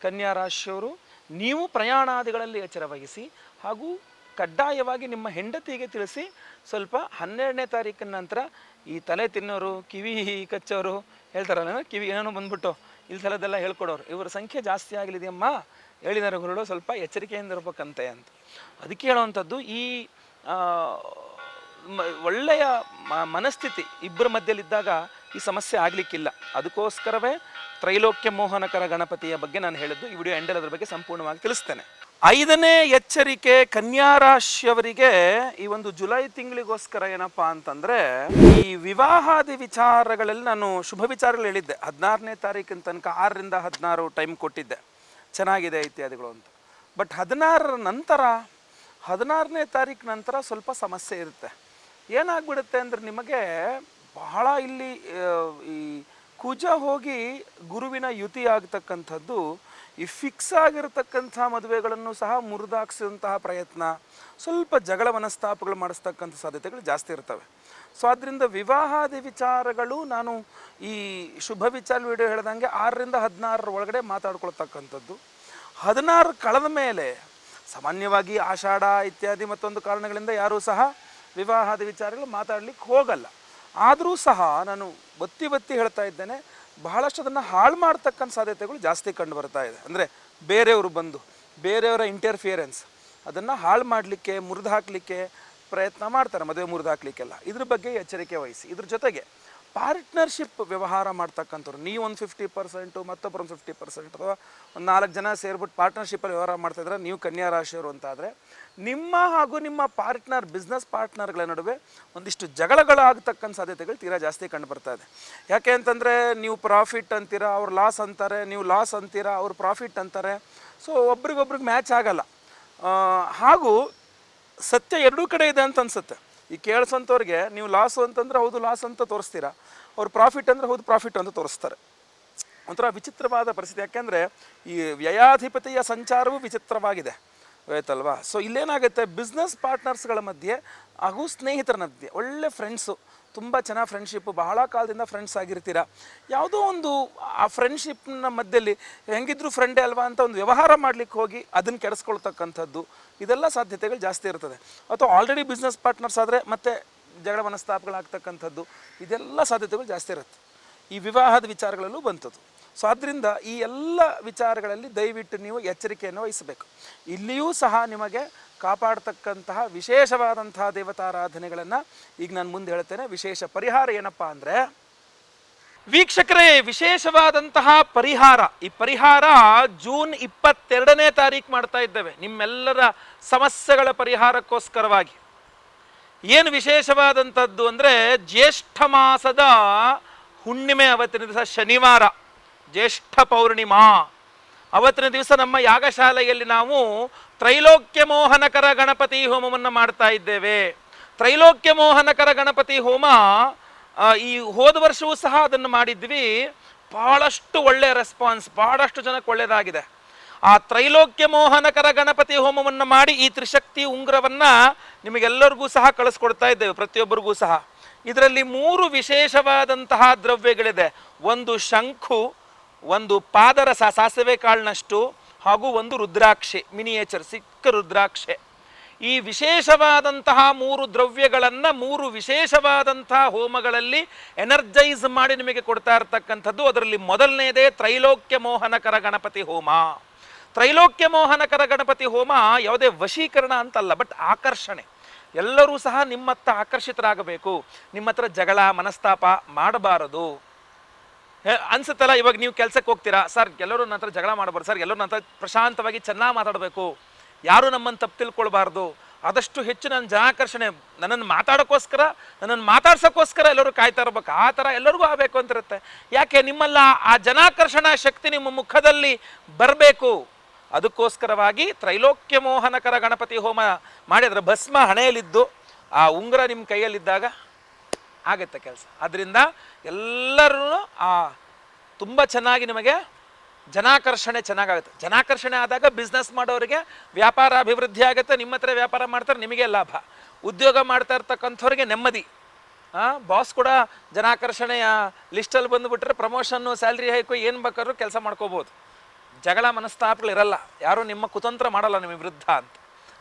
ಕನ್ಯಾ ರಾಶಿಯವರು ನೀವು ಪ್ರಯಾಣಾದಿಗಳಲ್ಲಿ ಎಚ್ಚರ ವಹಿಸಿ ಹಾಗೂ ಕಡ್ಡಾಯವಾಗಿ ನಿಮ್ಮ ಹೆಂಡತಿಗೆ ತಿಳಿಸಿ ಸ್ವಲ್ಪ ಹನ್ನೆರಡನೇ ತಾರೀಕಿನ ನಂತರ ಈ ತಲೆ ತಿನ್ನೋರು, ಕಿವಿ ಕಚ್ಚೋರು ಹೇಳ್ತಾರಲ್ಲ ಕಿವಿ ಏನೋ ಬಂದ್ಬಿಟ್ಟು ಇಲ್ಲಿ ಸಲದೆಲ್ಲ ಹೇಳ್ಕೊಡೋರು. ಇವರ ಸಂಖ್ಯೆ ಜಾಸ್ತಿ ಆಗಲಿದೆಯಮ್ಮ ಹೇಳಿದಾರೆ ಗುರುಗಳು, ಸ್ವಲ್ಪ ಎಚ್ಚರಿಕೆಯಿಂದ ಇರಬೇಕಂತೆ ಅಂತ. ಅದಕ್ಕೆ ಹೇಳುವಂಥದ್ದು ಈ ಒಳ್ಳೆಯ ಮನಸ್ಥಿತಿ ಇಬ್ಬರ ಮಧ್ಯಲ್ಲಿದ್ದಾಗ ಈ ಸಮಸ್ಯೆ ಆಗಲಿಕ್ಕಿಲ್ಲ. ಅದಕ್ಕೋಸ್ಕರವೇ ತ್ರೈಲೋಕ್ಯ ಮೋಹನಕರ ಗಣಪತಿಯ ಬಗ್ಗೆ ನಾನು ಹೇಳಿದ್ದು, ಈ ವಿಡಿಯೋ ಎಂಡಲ್ ಅದರ ಬಗ್ಗೆ ಸಂಪೂರ್ಣವಾಗಿ ತಿಳಿಸ್ತೇನೆ. ಐದನೇ ಎಚ್ಚರಿಕೆ ಕನ್ಯಾ ರಾಶಿಯವರಿಗೆ ಈ ಒಂದು ಜುಲೈ ತಿಂಗಳಿಗೋಸ್ಕರ ಏನಪ್ಪಾ ಅಂತಂದ್ರೆ, ಈ ವಿವಾಹಾದಿ ವಿಚಾರಗಳಲ್ಲಿ ನಾನು ಶುಭ ವಿಚಾರಗಳು ಹೇಳಿದ್ದೆ. ಹದಿನಾರನೇ ತಾರೀಕಿನ ತನಕ ಆರರಿಂದ ಹದಿನಾರು ಟೈಮ್ ಕೊಟ್ಟಿದ್ದೆ. ಚೆನ್ನಾಗಿದೆ ಇತ್ಯಾದಿಗಳು ಅಂತ. ಬಟ್ ಹದಿನಾರರ ನಂತರ, ಹದಿನಾರನೇ ತಾರೀಕು ನಂತರ ಸ್ವಲ್ಪ ಸಮಸ್ಯೆ ಇರುತ್ತೆ. ಏನಾಗ್ಬಿಡುತ್ತೆ ಅಂದ್ರೆ ನಿಮಗೆ ಬಹಳ ಇಲ್ಲಿ ಈ ಕುಜ ಹೋಗಿ ಗುರುವಿನ ಯುತಿ ಆಗ್ತಕ್ಕಂಥದ್ದು, ಈ ಫಿಕ್ಸ್ ಆಗಿರತಕ್ಕಂಥ ಮದುವೆಗಳನ್ನು ಸಹ ಮುರಿದಾಕ್ಸಿದಂತಹ ಪ್ರಯತ್ನ, ಸ್ವಲ್ಪ ಜಗಳ ಮನಸ್ತಾಪಗಳು ಮಾಡಿಸ್ತಕ್ಕಂಥ ಸಾಧ್ಯತೆಗಳು ಜಾಸ್ತಿ ಇರ್ತವೆ. ಸೊ ಆದ್ದರಿಂದ ವಿವಾಹಾದಿ ವಿಚಾರಗಳು ನಾನು ಈ ಶುಭ ವಿಚಾರ ವಿಡಿಯೋ ಹೇಳ್ದಂಗೆ ಆರರಿಂದ ಹದಿನಾರರ ಒಳಗಡೆ ಮಾತಾಡ್ಕೊಳ್ತಕ್ಕಂಥದ್ದು. ಹದಿನಾರು ಕಳೆದ ಮೇಲೆ ಸಾಮಾನ್ಯವಾಗಿ ಆಷಾಢ ಇತ್ಯಾದಿ ಮತ್ತೊಂದು ಕಾರಣಗಳಿಂದ ಯಾರೂ ಸಹ ವಿವಾಹದ ವಿಚಾರಗಳು ಮಾತಾಡ್ಲಿಕ್ಕೆ ಹೋಗಲ್ಲ. ಆದರೂ ಸಹ ನಾನು ಬತ್ತಿ ಬತ್ತಿ ಹೇಳ್ತಾ ಇದ್ದೇನೆ, ಬಹಳಷ್ಟು ಅದನ್ನು ಹಾಳು ಮಾಡ್ತಕ್ಕಂಥ ಸಾಧ್ಯತೆಗಳು ಜಾಸ್ತಿ ಕಂಡು ಬರ್ತಾ ಇದೆ. ಅಂದರೆ ಬೇರೆಯವರು ಬಂದು, ಬೇರೆಯವರ ಇಂಟರ್ಫಿಯರೆನ್ಸ್ ಅದನ್ನು ಹಾಳು ಮಾಡಲಿಕ್ಕೆ, ಮುರಿದು ಹಾಕಲಿಕ್ಕೆ ಪ್ರಯತ್ನ ಮಾಡ್ತಾರೆ, ಮದುವೆ ಮುರಿದು ಹಾಕಲಿಕ್ಕೆಲ್ಲ. ಇದ್ರ ಬಗ್ಗೆ ಎಚ್ಚರಿಕೆ ವಹಿಸಿ. ಇದ್ರ ಜೊತೆಗೆ ಪಾರ್ಟ್ನರ್ಶಿಪ್ ವ್ಯವಹಾರ ಮಾಡ್ತಕ್ಕಂಥವ್ರು, ನೀವು ಒಂದು ಫಿಫ್ಟಿ ಪರ್ಸೆಂಟು ಮತ್ತೊಬ್ಬರು ಒಂದು ಫಿಫ್ಟಿ ಪರ್ಸೆಂಟ್ ಅಥವಾ ಒಂದು ನಾಲ್ಕು ಜನ ಸೇರ್ಬಿಟ್ಟು ಪಾರ್ಟ್ನರ್ಶಿಪ್ಪಲ್ಲಿ ವ್ಯವಹಾರ ಮಾಡ್ತಾ ಇದ್ರೆ ನೀವು ಕನ್ಯಾ ರಾಶಿಯವರು ಅಂತಾದರೆ, ನಿಮ್ಮ ಹಾಗೂ ನಿಮ್ಮ ಪಾರ್ಟ್ನರ್, ಬಿಸ್ನೆಸ್ ಪಾರ್ಟ್ನರ್ಗಳ ನಡುವೆ ಒಂದಿಷ್ಟು ಜಗಳಗಳಾಗತಕ್ಕಂಥ ಸಾಧ್ಯತೆಗಳು ತೀರಾ ಜಾಸ್ತಿ ಕಂಡು ಬರ್ತಾ ಇದೆ. ಯಾಕೆ ಅಂತಂದರೆ, ನೀವು ಪ್ರಾಫಿಟ್ ಅಂತೀರಾ, ಅವ್ರು ಲಾಸ್ ಅಂತಾರೆ, ನೀವು ಲಾಸ್ ಅಂತೀರಾ, ಅವ್ರು ಪ್ರಾಫಿಟ್ ಅಂತಾರೆ ಸೊ ಒಬ್ರಿಗೊಬ್ರಿಗೆ ಮ್ಯಾಚ್ ಆಗಲ್ಲ. ಹಾಗೂ ಸತ್ಯ ಎರಡೂ ಕಡೆ ಇದೆ ಅಂತ ಅನ್ಸುತ್ತೆ. ಈ ಕೇಳಿಸೋಂಥವ್ರಿಗೆ ನೀವು ಲಾಸು ಅಂತಂದ್ರೆ ಹೌದು ಲಾಸ್ ಅಂತ ತೋರಿಸ್ತೀರಾ? ಅವ್ರು ಪ್ರಾಫಿಟ್ ಅಂದರೆ ಹೌದು ಪ್ರಾಫಿಟ್ ಅಂತ ತೋರಿಸ್ತಾರೆ. ಒಂಥರ ವಿಚಿತ್ರವಾದ ಪರಿಸ್ಥಿತಿ. ಯಾಕೆಂದರೆ ಈ ವ್ಯಯಾಧಿಪತಿಯ ಸಂಚಾರವೂ ವಿಚಿತ್ರವಾಗಿದೆ. ಆಯ್ತಲ್ವಾ? ಸೊ ಇಲ್ಲೇನಾಗುತ್ತೆ? ಬಿಸ್ನೆಸ್ ಪಾರ್ಟ್ನರ್ಸ್ಗಳ ಮಧ್ಯೆ ಹಾಗೂ ಸ್ನೇಹಿತರ ಮಧ್ಯೆ, ಒಳ್ಳೆ ಫ್ರೆಂಡ್ಸು ತುಂಬ ಚೆನ್ನಾಗಿ ಫ್ರೆಂಡ್ಶಿಪ್ಪು ಬಹಳ ಕಾಲದಿಂದ ಫ್ರೆಂಡ್ಸ್ ಆಗಿರ್ತೀರ? ಯಾವುದೋ ಒಂದು, ಆ ಫ್ರೆಂಡ್ಶಿಪ್ನ ಮಧ್ಯದಲ್ಲಿ ಹೆಂಗಿದ್ರು ಫ್ರೆಂಡೇ ಅಲ್ವಾ ಅಂತ ಒಂದು ವ್ಯವಹಾರ ಮಾಡ್ಲಿಕ್ಕೆ ಹೋಗಿ ಅದನ್ನು ಕೆಡಿಸ್ಕೊಳ್ತಕ್ಕಂಥದ್ದು, ಇದೆಲ್ಲ ಸಾಧ್ಯತೆಗಳು ಜಾಸ್ತಿ ಇರ್ತದೆ. ಅಥವಾ ಆಲ್ರೆಡಿ ಬಿಸ್ನೆಸ್ ಪಾರ್ಟ್ನರ್ಸ್ ಆದರೆ ಮತ್ತೆ ಜಗಳ ಮನಸ್ತಾಪಗಳಾಗ್ತಕ್ಕಂಥದ್ದು, ಇದೆಲ್ಲ ಸಾಧ್ಯತೆಗಳು ಜಾಸ್ತಿ ಇರುತ್ತೆ. ಈ ವಿವಾಹದ ವಿಚಾರಗಳಲ್ಲೂ ಬಂತದ್ದು ಸೊ ಆದ್ದರಿಂದ ಈ ಎಲ್ಲ ವಿಚಾರಗಳಲ್ಲಿ ದಯವಿಟ್ಟು ನೀವು ಎಚ್ಚರಿಕೆಯನ್ನು ವಹಿಸಬೇಕು. ಇಲ್ಲಿಯೂ ಸಹ ನಿಮಗೆ ಕಾಪಾಡ್ತಕ್ಕಂತಹ ವಿಶೇಷವಾದಂತಹ ದೇವತಾರಾಧನೆಗಳನ್ನು ಈಗ ನಾನು ಮುಂದೆ ಹೇಳ್ತೇನೆ. ವಿಶೇಷ ಪರಿಹಾರ ಏನಪ್ಪ ಅಂದರೆ, ವೀಕ್ಷಕರೇ, ವಿಶೇಷವಾದಂತಹ ಪರಿಹಾರ. ಈ ಪರಿಹಾರ ಜೂನ್ ಇಪ್ಪತ್ತೆರಡನೇ ತಾರೀಕು ಮಾಡ್ತಾ ಇದ್ದೇವೆ. ನಿಮ್ಮೆಲ್ಲರ ಸಮಸ್ಯೆಗಳ ಪರಿಹಾರಕ್ಕೋಸ್ಕರವಾಗಿ. ಏನು ವಿಶೇಷವಾದಂಥದ್ದು ಅಂದರೆ, ಜ್ಯೇಷ್ಠ ಮಾಸದ ಹುಣ್ಣಿಮೆ ಅವತ್ತಿನ ದಿವಸ ಶನಿವಾರ. ಜ್ಯೇಷ್ಠ ಪೌರ್ಣಿಮಾ. ಅವತ್ತಿನ ದಿವಸ ನಮ್ಮ ಯಾಗಶಾಲೆಯಲ್ಲಿ ನಾವು ತ್ರೈಲೋಕ್ಯ ಮೋಹನಕರ ಗಣಪತಿ ಹೋಮವನ್ನು ಮಾಡ್ತಾ ಇದ್ದೇವೆ. ತ್ರೈಲೋಕ್ಯ ಮೋಹನಕರ ಗಣಪತಿ ಹೋಮ ಈ ಹೋದ ವರ್ಷವೂ ಸಹ ಅದನ್ನು ಮಾಡಿದ್ವಿ. ಭಾಳಷ್ಟು ಒಳ್ಳೆಯ ರೆಸ್ಪಾನ್ಸ್ ಭಾಳಷ್ಟು ಜನಕ್ಕೆ ಒಳ್ಳೆಯದಾಗಿದೆ ಆ ತ್ರೈಲೋಕ್ಯ ಮೋಹನಕರ ಗಣಪತಿ ಹೋಮವನ್ನು ಮಾಡಿ ಈ ತ್ರಿಶಕ್ತಿ ಉಂಗ್ರವನ್ನ ನಿಮಗೆಲ್ಲರಿಗೂ ಸಹ ಕಳಿಸ್ಕೊಡ್ತಾ ಇದ್ದೇವೆ, ಪ್ರತಿಯೊಬ್ಬರಿಗೂ ಸಹ. ಇದರಲ್ಲಿ ಮೂರು ವಿಶೇಷವಾದಂತಹ ದ್ರವ್ಯಗಳಿದೆ. ಒಂದು ಶಂಖು ಒಂದು ಪಾದರಸ ಸಾಸಿವೆ ಕಾಳಿನಷ್ಟು ಹಾಗೂ ಒಂದು ರುದ್ರಾಕ್ಷೆ, ಮಿನಿಯೇಚರ್, ಸಿಕ್ಕ ರುದ್ರಾಕ್ಷೆ. ಈ ವಿಶೇಷವಾದಂತಹ ಮೂರು ದ್ರವ್ಯಗಳನ್ನು ಮೂರು ವಿಶೇಷವಾದಂತಹ ಹೋಮಗಳಲ್ಲಿ ಎನರ್ಜೈಸ್ ಮಾಡಿ ನಿಮಗೆ ಕೊಡ್ತಾ ಇರತಕ್ಕಂಥದ್ದು. ಅದರಲ್ಲಿ ಮೊದಲನೇದೇ ತ್ರೈಲೋಕ್ಯ ಮೋಹನಕರ ಗಣಪತಿ ಹೋಮ. ತ್ರೈಲೋಕ್ಯ ಮೋಹನಕರ ಗಣಪತಿ ಹೋಮ ಯಾವುದೇ ವಶೀಕರಣ ಅಂತಲ್ಲ, ಬಟ್ ಆಕರ್ಷಣೆ. ಎಲ್ಲರೂ ಸಹ ನಿಮ್ಮತ್ತ ಆಕರ್ಷಿತರಾಗಬೇಕು. ನಿಮ್ಮ ಹತ್ರ ಜಗಳ, ಮನಸ್ತಾಪ ಮಾಡಬಾರದು. ಅನ್ಸುತ್ತಲ್ಲ, ಇವಾಗ ನೀವು ಕೆಲ್ಸಕ್ಕೆ ಹೋಗ್ತೀರಾ? ಸರ್, ಎಲ್ಲರೂ ನಂತರ ಜಗಳ ಮಾಡಬಾರ್ದು. ಸರ್, ಎಲ್ಲರೂ ನಂತರ ಪ್ರಶಾಂತವಾಗಿ ಚೆನ್ನಾಗಿ ಮಾತಾಡಬೇಕು. ಯಾರು ನಮ್ಮನ್ನು ತಪ್ಪು ತಿಳ್ಕೊಳ್ಬಾರ್ದು. ಆದಷ್ಟು ಹೆಚ್ಚು ನನ್ನ ಜನಾಕರ್ಷಣೆ, ನನ್ನನ್ನು ಮಾತಾಡೋಕ್ಕೋಸ್ಕರ, ನನ್ನನ್ನು ಮಾತಾಡ್ಸೋಕ್ಕೋಸ್ಕರ ಎಲ್ಲರೂ ಕಾಯ್ತಾ ಇರ್ಬೇಕು. ಆ ಥರ ಎಲ್ಲರಿಗೂ ಆಗಬೇಕು ಅಂತಿರುತ್ತೆ. ಯಾಕೆ? ನಿಮ್ಮಲ್ಲ ಆ ಜನಾಕರ್ಷಣಾ ಶಕ್ತಿ ನಿಮ್ಮ ಮುಖದಲ್ಲಿ ಬರಬೇಕು. ಅದಕ್ಕೋಸ್ಕರವಾಗಿ ತ್ರೈಲೋಕ್ಯ ಮೋಹನಕರ ಗಣಪತಿ ಹೋಮ ಮಾಡಿದರೆ ಭಸ್ಮ ಹಣೆಯಲ್ಲಿದ್ದು, ಆ ಉಂಗುರ ನಿಮ್ಮ ಕೈಯಲ್ಲಿದ್ದಾಗ ಆಗುತ್ತೆ ಕೆಲಸ. ಅದರಿಂದ ಎಲ್ಲರೂ ಆ ತುಂಬ ಚೆನ್ನಾಗಿ ನಿಮಗೆ ಜನಾಕರ್ಷಣೆ ಚೆನ್ನಾಗಾಗುತ್ತೆ. ಜನಾಕರ್ಷಣೆ ಆದಾಗ ಬಿಸ್ನೆಸ್ ಮಾಡೋರಿಗೆ ವ್ಯಾಪಾರ ಅಭಿವೃದ್ಧಿ ಆಗುತ್ತೆ, ನಿಮ್ಮ ಹತ್ರ ವ್ಯಾಪಾರ ಮಾಡ್ತಾರೆ, ನಿಮಗೆ ಲಾಭ. ಉದ್ಯೋಗ ಮಾಡ್ತಾ ಇರ್ತಕ್ಕಂಥವ್ರಿಗೆ ನೆಮ್ಮದಿ. ಬಾಸ್ ಕೂಡ ಜನಾಕರ್ಷಣೆಯ ಲಿಸ್ಟಲ್ಲಿ ಬಂದುಬಿಟ್ರೆ ಪ್ರಮೋಷನ್ನು ಸ್ಯಾಲ್ರಿ ಹೈಕು ಏನು ಬೇಕಾದ್ರೂ ಕೆಲಸ ಮಾಡ್ಕೋಬೋದು. ಜಗಳ ಮನಸ್ತಾಪಗಳಿರಲ್ಲ. ಯಾರೂ ನಿಮ್ಮ ಕುತಂತ್ರ ಮಾಡಲ್ಲ ನಿಮ್ಮ ವಿರುದ್ಧ ಅಂತ.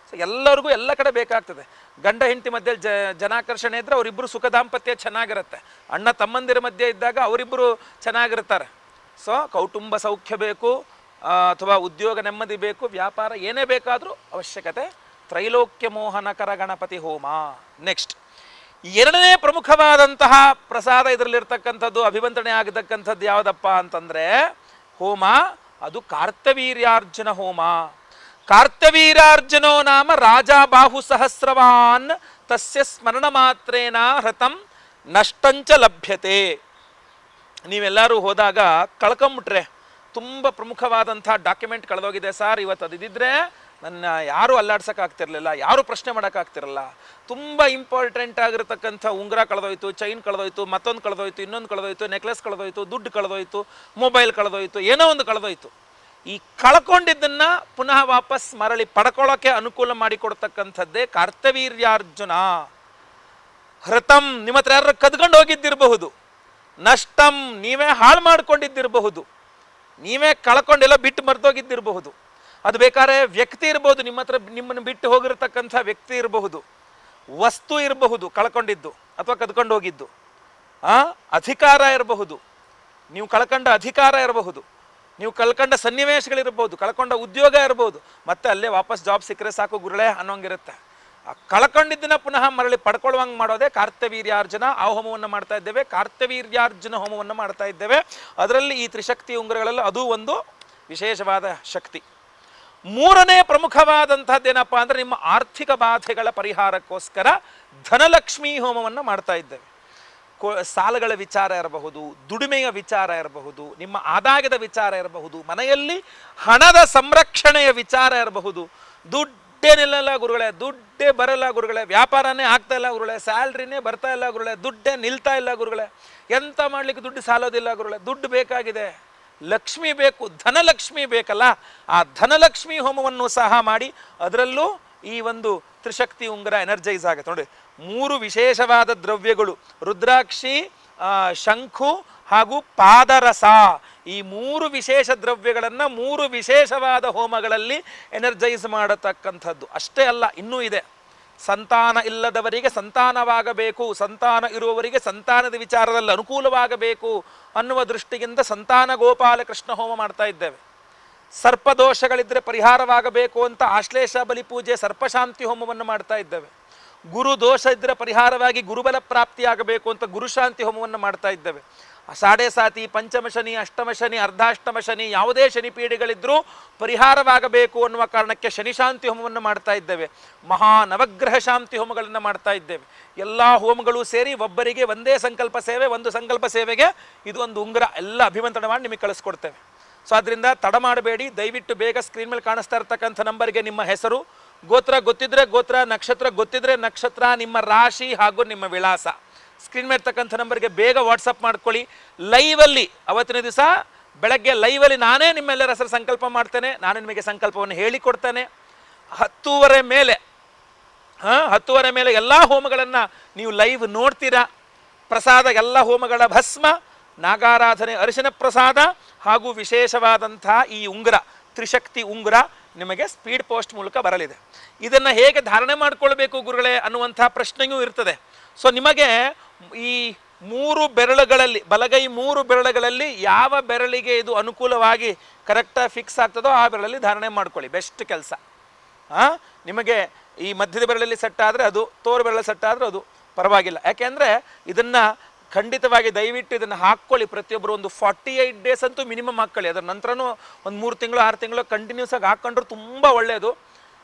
ಸೊ ಎಲ್ಲರಿಗೂ ಎಲ್ಲ ಕಡೆ ಬೇಕಾಗ್ತದೆ. ಗಂಡ ಹೆಂಡತಿ ಮಧ್ಯೆ ಜ, ಜನಾಕರ್ಷಣೆ ಇದ್ದರೆ ಅವರಿಬ್ಬರು ಸುಖ ದಾಂಪತ್ಯ ಚೆನ್ನಾಗಿರುತ್ತೆ. ಅಣ್ಣ ತಮ್ಮಂದಿರ ಮಧ್ಯೆ ಇದ್ದಾಗ ಅವರಿಬ್ಬರು ಚೆನ್ನಾಗಿರ್ತಾರೆ. ಸೊ ಕೌಟುಂಬ ಸೌಖ್ಯ ಬೇಕು ಅಥವಾ ಉದ್ಯೋಗ ನೆಮ್ಮದಿ ಬೇಕು, ವ್ಯಾಪಾರ ಏನೇ ಬೇಕಾದರೂ ಅವಶ್ಯಕತೆ. ತ್ರೈಲೋಕ್ಯ ಮೋಹನಕರ ಗಣಪತಿ ಹೋಮ. ನೆಕ್ಸ್ಟ್ ಎರಡನೇ ಪ್ರಮುಖವಾದಂತಹ ಪ್ರಸಾದ ಇದರಲ್ಲಿರ್ತಕ್ಕಂಥದ್ದು, ಅಭಿವಂದನೆ ಆಗತಕ್ಕಂಥದ್ದು ಯಾವುದಪ್ಪ ಅಂತಂದರೆ, ಹೋಮ. ಅದು ಕಾರ್ತವೀರ್ಯಾರ್ಜುನ ಹೋಮ. ಕಾರ್ತವೀರ್ಯಾರ್ಜುನೋ ನಾಮ ರಾಜ ಬಾಹು ಸಹಸ್ರವಾನ್ ತಸ್ಯ ಸ್ಮರಣ ಮಾತ್ರೇನ ಹೃತಂ ನಷ್ಟಂಚ ಲಭ್ಯತೆ ನೀವೆಲ್ಲರೂ ಹೋದಾಗ ಕಳ್ಕೊಂಬಿಟ್ರೆ, ತುಂಬ ಪ್ರಮುಖವಾದಂಥ ಡಾಕ್ಯುಮೆಂಟ್ ಕಳೆದೋಗಿದೆ ಸರ್, ಇವತ್ತು ಅದಿದ್ದರೆ ನನ್ನ ಯಾರೂ ಅಲ್ಲಾಡ್ಸೋಕ್ಕಾಗ್ತಿರಲಿಲ್ಲ, ಯಾರೂ ಪ್ರಶ್ನೆ ಮಾಡೋಕ್ಕಾಗ್ತಿರಲ್ಲ. ತುಂಬ ಇಂಪಾರ್ಟೆಂಟ್ ಆಗಿರತಕ್ಕಂಥ ಉಂಗುರ ಕಳೆದೋಯ್ತು ಚೈನ್ ಕಳೆದೋಯ್ತು, ಮತ್ತೊಂದು ಕಳೆದೋಯ್ತು, ಇನ್ನೊಂದು ಕಳೆದೋಯ್ತು ನೆಕ್ಲೆಸ್ ಕಳೆದೋಯ್ತು, ದುಡ್ಡು ಕಳೆದೋಯ್ತು ಮೊಬೈಲ್ ಕಳೆದೋಯ್ತು, ಏನೋ ಒಂದು ಕಳೆದೋಯ್ತು. ಈ ಕಳ್ಕೊಂಡಿದ್ದನ್ನ ಪುನಃ ವಾಪಸ್ ಮರಳಿ ಪಡ್ಕೊಳ್ಳೋಕೆ ಅನುಕೂಲ ಮಾಡಿಕೊಡ್ತಕ್ಕಂಥದ್ದೇ ಕಾರ್ತವೀರ್ಯಾರ್ಜುನ. ಹೃತಂ, ನಿಮ್ಮ ಹತ್ರ ಯಾರು ಕದ್ಕೊಂಡು ಹೋಗಿದ್ದಿರಬಹುದು. ನಷ್ಟಂ, ನೀವೇ ಹಾಳು ಮಾಡ್ಕೊಂಡಿದ್ದಿರಬಹುದು. ನೀವೇ ಕಳ್ಕೊಂಡೆಲ್ಲ ಬಿಟ್ಟು ಮರೆದೋಗಿದ್ದಿರಬಹುದು. ಅದು ಬೇಕಾದ್ರೆ ವ್ಯಕ್ತಿ ಇರಬಹುದು ನಿಮ್ಮ ಹತ್ರ ನಿಮ್ಮನ್ನು ಬಿಟ್ಟು ಹೋಗಿರತಕ್ಕಂಥ ವ್ಯಕ್ತಿ ಇರಬಹುದು. ವಸ್ತು ಇರಬಹುದು, ಕಳ್ಕೊಂಡಿದ್ದು ಅಥವಾ ಕದ್ಕೊಂಡು ಹೋಗಿದ್ದು. ಆ? ಅಧಿಕಾರ ಇರಬಹುದು. ನೀವು ಕಳ್ಕೊಂಡ ಅಧಿಕಾರ ಇರಬಹುದು. ನೀವು ಕಳ್ಕೊಂಡ ಸನ್ನಿವೇಶಗಳಿರ್ಬೋದು, ಕಳ್ಕೊಂಡ ಉದ್ಯೋಗ ಇರ್ಬೋದು, ಮತ್ತೆ ಅಲ್ಲೇ ವಾಪಸ್ ಜಾಬ್ ಸಿಕ್ಕರೆ ಸಾಕು ಗುರುಳೆ ಅನ್ನೋಂಗಿರುತ್ತೆ. ಆ ಕಳ್ಕೊಂಡಿದ್ದನ್ನ ಪುನಃ ಮರಳಿ ಪಡ್ಕೊಳ್ಳುವಂಗೆ ಮಾಡೋದೇ ಕಾರ್ತವೀರ್ಯಾರ್ಜುನ ಆ ಹೋಮವನ್ನು ಮಾಡ್ತಾ ಇದ್ದೇವೆ ಕಾರ್ತವೀರ್ಯಾರ್ಜುನ ಹೋಮವನ್ನು ಮಾಡ್ತಾ ಇದ್ದೇವೆ. ಅದರಲ್ಲಿ ಈ ತ್ರಿಶಕ್ತಿ ಉಂಗುರಗಳಲ್ಲಿ ಅದು ಒಂದು ವಿಶೇಷವಾದ ಶಕ್ತಿ. ಮೂರನೇ ಪ್ರಮುಖವಾದಂಥದ್ದೇನಪ್ಪ ಅಂದರೆ ನಿಮ್ಮ ಆರ್ಥಿಕ ಬಾಧೆಗಳ ಪರಿಹಾರಕ್ಕೋಸ್ಕರ ಧನಲಕ್ಷ್ಮಿ ಹೋಮವನ್ನು ಮಾಡ್ತಾ ಇದ್ದೇವೆ. ಸಾಲಗಳ ವಿಚಾರ ಇರಬಹುದು, ದುಡಿಮೆಯ ವಿಚಾರ ಇರಬಹುದು, ನಿಮ್ಮ ಆದಾಯದ ವಿಚಾರ ಇರಬಹುದು, ಮನೆಯಲ್ಲಿ ಹಣದ ಸಂರಕ್ಷಣೆಯ ವಿಚಾರ ಇರಬಹುದು. ದುಡ್ಡೇ ನಿಲ್ಲಲ್ಲ ಗುರುಗಳೇ, ದುಡ್ಡೇ ಬರಲ್ಲ ಗುರುಗಳೇ, ವ್ಯಾಪಾರನೇ ಆಗ್ತಾ ಇಲ್ಲ ಗುರುಗಳೇ, ಸ್ಯಾಲ್ರಿನೇ ಬರ್ತಾ ಇಲ್ಲ ಗುರುಗಳೇ, ದುಡ್ಡೇ ನಿಲ್ತಾ ಇಲ್ಲ ಗುರುಗಳೇ. ಎಂತ ಮಾಡ್ಲಿಕ್ಕೆ ದುಡ್ಡು ಸಾಲೋದಿಲ್ಲ ಗುರುಗಳೇ, ದುಡ್ಡು ಬೇಕಾಗಿದೆ. ಲಕ್ಷ್ಮಿ ಬೇಕು, ಧನಲಕ್ಷ್ಮಿ ಬೇಕಲ್ಲ, ಆ ಧನಲಕ್ಷ್ಮಿ ಹೋಮವನ್ನು ಸಹ ಮಾಡಿ, ಅದರಲ್ಲೂ ಈ ಒಂದು ತ್ರಿಶಕ್ತಿ ಉಂಗುರ ಎನರ್ಜೈಸ್ ಆಗುತ್ತೆ. ನೋಡಿ ಮೂರು ವಿಶೇಷವಾದ ದ್ರವ್ಯಗಳು, ರುದ್ರಾಕ್ಷಿ ಶಂಖು ಹಾಗೂ ಪಾದರಸ. ಈ ಮೂರು ವಿಶೇಷ ದ್ರವ್ಯಗಳನ್ನು ಮೂರು ವಿಶೇಷವಾದ ಹೋಮಗಳಲ್ಲಿ ಎನರ್ಜೈಸ್ ಮಾಡತಕ್ಕಂಥದ್ದು. ಅಷ್ಟೇ ಅಲ್ಲ, ಇನ್ನೂ ಇದೆ. ಸಂತಾನ ಇಲ್ಲದವರಿಗೆ ಸಂತಾನವಾಗಬೇಕು, ಸಂತಾನ ಇರುವವರಿಗೆ ಸಂತಾನದ ವಿಚಾರದಲ್ಲಿ ಅನುಕೂಲವಾಗಬೇಕು ಅನ್ನುವ ದೃಷ್ಟಿಯಿಂದ ಸಂತಾನ ಗೋಪಾಲ ಕೃಷ್ಣ ಹೋಮ ಮಾಡ್ತಾ ಇದ್ದೇವೆ. ಸರ್ಪದೋಷಗಳಿದ್ದರೆ ಪರಿಹಾರವಾಗಬೇಕು ಅಂತ ಆಶ್ಲೇಷ ಬಲಿ ಪೂಜೆ, ಸರ್ಪಶಾಂತಿ ಹೋಮವನ್ನು ಮಾಡ್ತಾ ಇದ್ದೇವೆ. ಗುರು ದೋಷ ಇದ್ದರೆ ಪರಿಹಾರವಾಗಿ ಗುರುಬಲ ಪ್ರಾಪ್ತಿಯಾಗಬೇಕು ಅಂತ ಗುರುಶಾಂತಿ ಹೋಮವನ್ನು ಮಾಡ್ತಾ ಇದ್ದೇವೆ. ಸಾಡೆ ಸಾತಿ, ಪಂಚಮ ಶನಿ, ಅಷ್ಟಮ ಶನಿ, ಅರ್ಧಾಷ್ಟಮ ಶನಿ, ಯಾವುದೇ ಶನಿ ಪೀಡೆಗಳಿದ್ರೂ ಪರಿಹಾರವಾಗಬೇಕು ಅನ್ನುವ ಕಾರಣಕ್ಕೆ ಶನಿ ಶಾಂತಿ ಹೋಮವನ್ನು ಮಾಡ್ತಾ ಇದ್ದೇವೆ. ಮಹಾ ನವಗ್ರಹ ಶಾಂತಿ ಹೋಮಗಳನ್ನು ಮಾಡ್ತಾ ಇದ್ದೇವೆ. ಎಲ್ಲ ಹೋಮಗಳು ಸೇರಿ ಒಬ್ಬರಿಗೆ ಒಂದೇ ಸಂಕಲ್ಪ ಸೇವೆ, ಒಂದು ಸಂಕಲ್ಪ ಸೇವೆಗೆ ಇದು ಒಂದು ಉಂಗುರ. ಎಲ್ಲ ಅಭಿಮಂತ್ರಣ ಮಾಡಿ ನಿಮಗೆ ಕಳಿಸ್ಕೊಡ್ತೇವೆ. ಸೊ ಅದರಿಂದ ತಡ ಮಾಡಬೇಡಿ. ದಯವಿಟ್ಟು ಬೇಗ ಸ್ಕ್ರೀನ್ ಮೇಲೆ ಕಾಣಿಸ್ತಾ ಇರ್ತಕ್ಕಂಥ ನಂಬರ್ಗೆ ನಿಮ್ಮ ಹೆಸರು ಗೋತ್ರ ಗೊತ್ತಿದ್ರೆ ಗೋತ್ರ, ನಕ್ಷತ್ರ ಗೊತ್ತಿದ್ರೆ ನಕ್ಷತ್ರ, ನಿಮ್ಮ ರಾಶಿ ಹಾಗೂ ನಿಮ್ಮ ವಿಳಾಸ. ಸ್ಕ್ರೀನ್ ಮೇಲೆ ನಂಬರ್ಗೆ ಬೇಗ ವಾಟ್ಸಪ್ ಮಾಡ್ಕೊಳ್ಳಿ. ಲೈವಲ್ಲಿ ಅವತ್ತಿನ ದಿವಸ ಬೆಳಗ್ಗೆ ಲೈವಲ್ಲಿ ನಾನೇ ನಿಮ್ಮೆಲ್ಲರ ಹೆಸರು ಸಂಕಲ್ಪ ಮಾಡ್ತೇನೆ. ನಾನು ನಿಮಗೆ ಸಂಕಲ್ಪವನ್ನು ಹೇಳಿಕೊಡ್ತೇನೆ ಹತ್ತೂವರೆ ಮೇಲೆ, ಹಾಂ, ಹತ್ತುವರೆ ಮೇಲೆ ಎಲ್ಲ ಹೋಮಗಳನ್ನು ನೀವು ಲೈವ್ ನೋಡ್ತೀರಾ. ಪ್ರಸಾದ, ಎಲ್ಲ ಹೋಮಗಳ ಭಸ್ಮ, ನಾಗಾರಾಧನೆ, ಅರಿಶಿನ ಪ್ರಸಾದ ಹಾಗೂ ವಿಶೇಷವಾದಂಥ ಈ ಉಂಗುರ, ತ್ರಿಶಕ್ತಿ ಉಂಗುರ. ನಿಮಗೆ ಸ್ಪೀಡ್ ಪೋಸ್ಟ್ ಮೂಲಕ ಬರಲಿದೆ. ಇದನ್ನು ಹೇಗೆ ಧಾರಣೆ ಮಾಡಿಕೊಳ್ಬೇಕು ಗುರುಗಳೇ ಅನ್ನುವಂಥ ಪ್ರಶ್ನೆಯೂ ಇರ್ತದೆ. ಸೊ ನಿಮಗೆ ಈ ಮೂರು ಬೆರಳುಗಳಲ್ಲಿ, ಬಲಗೈ ಮೂರು ಬೆರಳುಗಳಲ್ಲಿ ಯಾವ ಬೆರಳಿಗೆ ಇದು ಅನುಕೂಲವಾಗಿ ಕರೆಕ್ಟಾಗಿ ಫಿಕ್ಸ್ ಆಗ್ತದೋ ಆ ಬೆರಳಲ್ಲಿ ಧಾರಣೆ ಮಾಡ್ಕೊಳ್ಳಿ. ಬೆಸ್ಟ್ ಕೆಲಸ. ಹಾಂ ನಿಮಗೆ ಈ ಮಧ್ಯದ ಬೆರಳಲ್ಲಿ ಸೆಟ್ ಅದು, ತೋರು ಬೆರಳ ಸೆಟ್ ಅದು ಪರವಾಗಿಲ್ಲ. ಯಾಕೆಂದರೆ ಇದನ್ನು ಖಂಡಿತವಾಗಿ ದಯವಿಟ್ಟು ಇದನ್ನು ಹಾಕ್ಕೊಳ್ಳಿ. ಪ್ರತಿಯೊಬ್ಬರು ಒಂದು ಫಾರ್ಟಿ ಏಯ್ಟ್ ಡೇಸ್ ಅಂತೂ ಮಿನಿಮಮ್ ಹಾಕ್ಕೊಳ್ಳಿ. ಅದರ ನಂತರನೂ ಒಂದು ಮೂರು ತಿಂಗಳು, ಆರು ತಿಂಗಳು ಕಂಟಿನ್ಯೂಸ್ ಆಗಿ ಹಾಕ್ಕೊಂಡ್ರು ತುಂಬ ಒಳ್ಳೆಯದು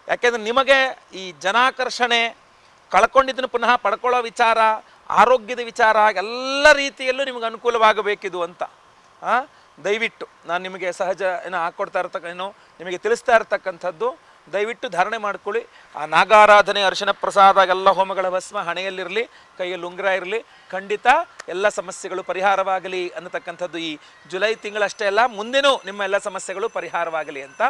ಯಾಕೆಂದರೆ ನಿಮಗೆ ಈ ಜನಾಕರ್ಷಣೆ, ಕಳ್ಕೊಂಡಿದ್ದನ್ನು ಪುನಃ ಪಡ್ಕೊಳ್ಳೋ ವಿಚಾರ, ಆರೋಗ್ಯದ ವಿಚಾರ, ಎಲ್ಲ ರೀತಿಯಲ್ಲೂ ನಿಮಗೆ ಅನುಕೂಲವಾಗಬೇಕಿದು ಅಂತ. ದಯವಿಟ್ಟು ನಾನು ನಿಮಗೆ ಸಹಜ ಏನೋ ಹಾಕ್ಕೊಡ್ತಾ ಇರ್ತಕ್ಕ ಏನೋ ನಿಮಗೆ ತಿಳಿಸ್ತಾ ಇರ್ತಕ್ಕಂಥದ್ದು. ದಯವಿಟ್ಟು ಧಾರಣೆ ಮಾಡ್ಕೊಳ್ಳಿ. ಆ ನಾಗಾರಾಧನೆ, ಅರಿಶಿನ ಪ್ರಸಾದ, ಎಲ್ಲ ಹೋಮಗಳ ಭಸ್ಮ ಹಣೆಯಲ್ಲಿರಲಿ, ಕೈಯಲ್ಲಿ ಉಂಗುರ ಇರಲಿ, ಖಂಡಿತ ಎಲ್ಲ ಸಮಸ್ಯೆಗಳು ಪರಿಹಾರವಾಗಲಿ ಅನ್ನತಕ್ಕಂಥದ್ದು ಈ ಜುಲೈ ತಿಂಗಳಷ್ಟೇ ಅಲ್ಲ, ಮುಂದೆನೂ ನಿಮ್ಮ ಎಲ್ಲ ಸಮಸ್ಯೆಗಳು ಪರಿಹಾರವಾಗಲಿ ಅಂತ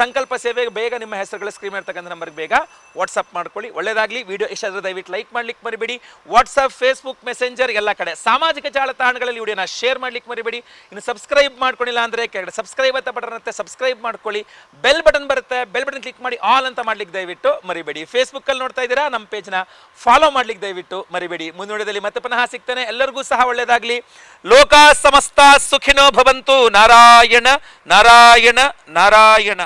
ಸಂಕಲ್ಪ ಸೇವೆಗೆ ಬೇಗ ನಿಮ್ಮ ಹೆಸರುಗಳ ಸ್ಕ್ರೀನ್ ಇರ್ತಕ್ಕಂಥ ನಂಬರ್ಗೆ ಬೇಗ ವಾಟ್ಸಪ್ ಮಾಡ್ಕೊಳ್ಳಿ. ಒಳ್ಳೆಯದಾಗಲಿ ವಿಡಿಯೋ ಇಷ್ಟ ಆದರೆ ದಯವಿಟ್ಟು ಲೈಕ್ ಮಾಡ್ಲಿಕ್ಕೆ ಮರಿಬೇಡಿ. ವಾಟ್ಸಪ್ ಫೇಸ್ಬುಕ್ ಮೆಸೆಂಜರ್ ಎಲ್ಲ ಕಡೆ ಸಾಮಾಜಿಕ ಜಾಲತಾಣಗಳಲ್ಲಿ ವಿಡಿಯೋನ ಶೇರ್ ಮಾಡ್ಲಿಕ್ಕೆ ಮರಿಬೇಡಿ. ಇನ್ನು ಸಬ್ಸ್ಕ್ರೈಬ್ ಮಾಡ್ಕೊಂಡಿಲ್ಲ ಅಂದರೆ ಕೆಳಗಡೆ ಸಬ್ಸ್ಕ್ರೈಬ್ ಅಂತ ಬಟನ್ ಇರುತ್ತೆ. ಸಬ್ಸ್ಕ್ರೈಬ್ ಮಾಡ್ಕೊಳ್ಳಿ. ಬೆಲ್ ಬಟನ್ ಬರುತ್ತೆ. ಬೆಲ್ ಬಟನ್ ಕ್ಲಿಕ್ ಮಾಡಿ ಆಲ್ ಅಂತ ಮಾಡ್ಲಿಕ್ಕೆ ದಯವಿಟ್ಟು ಮರಿಬೇಡಿ. ಫೇಸ್ಬುಕ್ಕಲ್ಲಿ ನೋಡ್ತಾ ಇದ್ದೀರಾ? ನಮ್ಮ ಪೇಜ್ನ ಫಾಲೋ ಮಾಡ್ಲಿಕ್ಕೆ ದಯವಿಟ್ಟು ಮರಿಬೇಡಿ. ಮುಂದುವರೆದಲ್ಲಿ ಮತ್ತೆ ಪುನಃ ಸಿಗ್ತಾನೆ. ಎಲ್ಲರಿಗೂ ಸಹ ಒಳ್ಳೆಯದಾಗಲಿ ಲೋಕ ಸಮಸ್ತ ಸುಖಿನೋ ಭವಂತು. ನಾರಾಯಣ ನಾರಾಯಣ ನಾರಾಯಣ.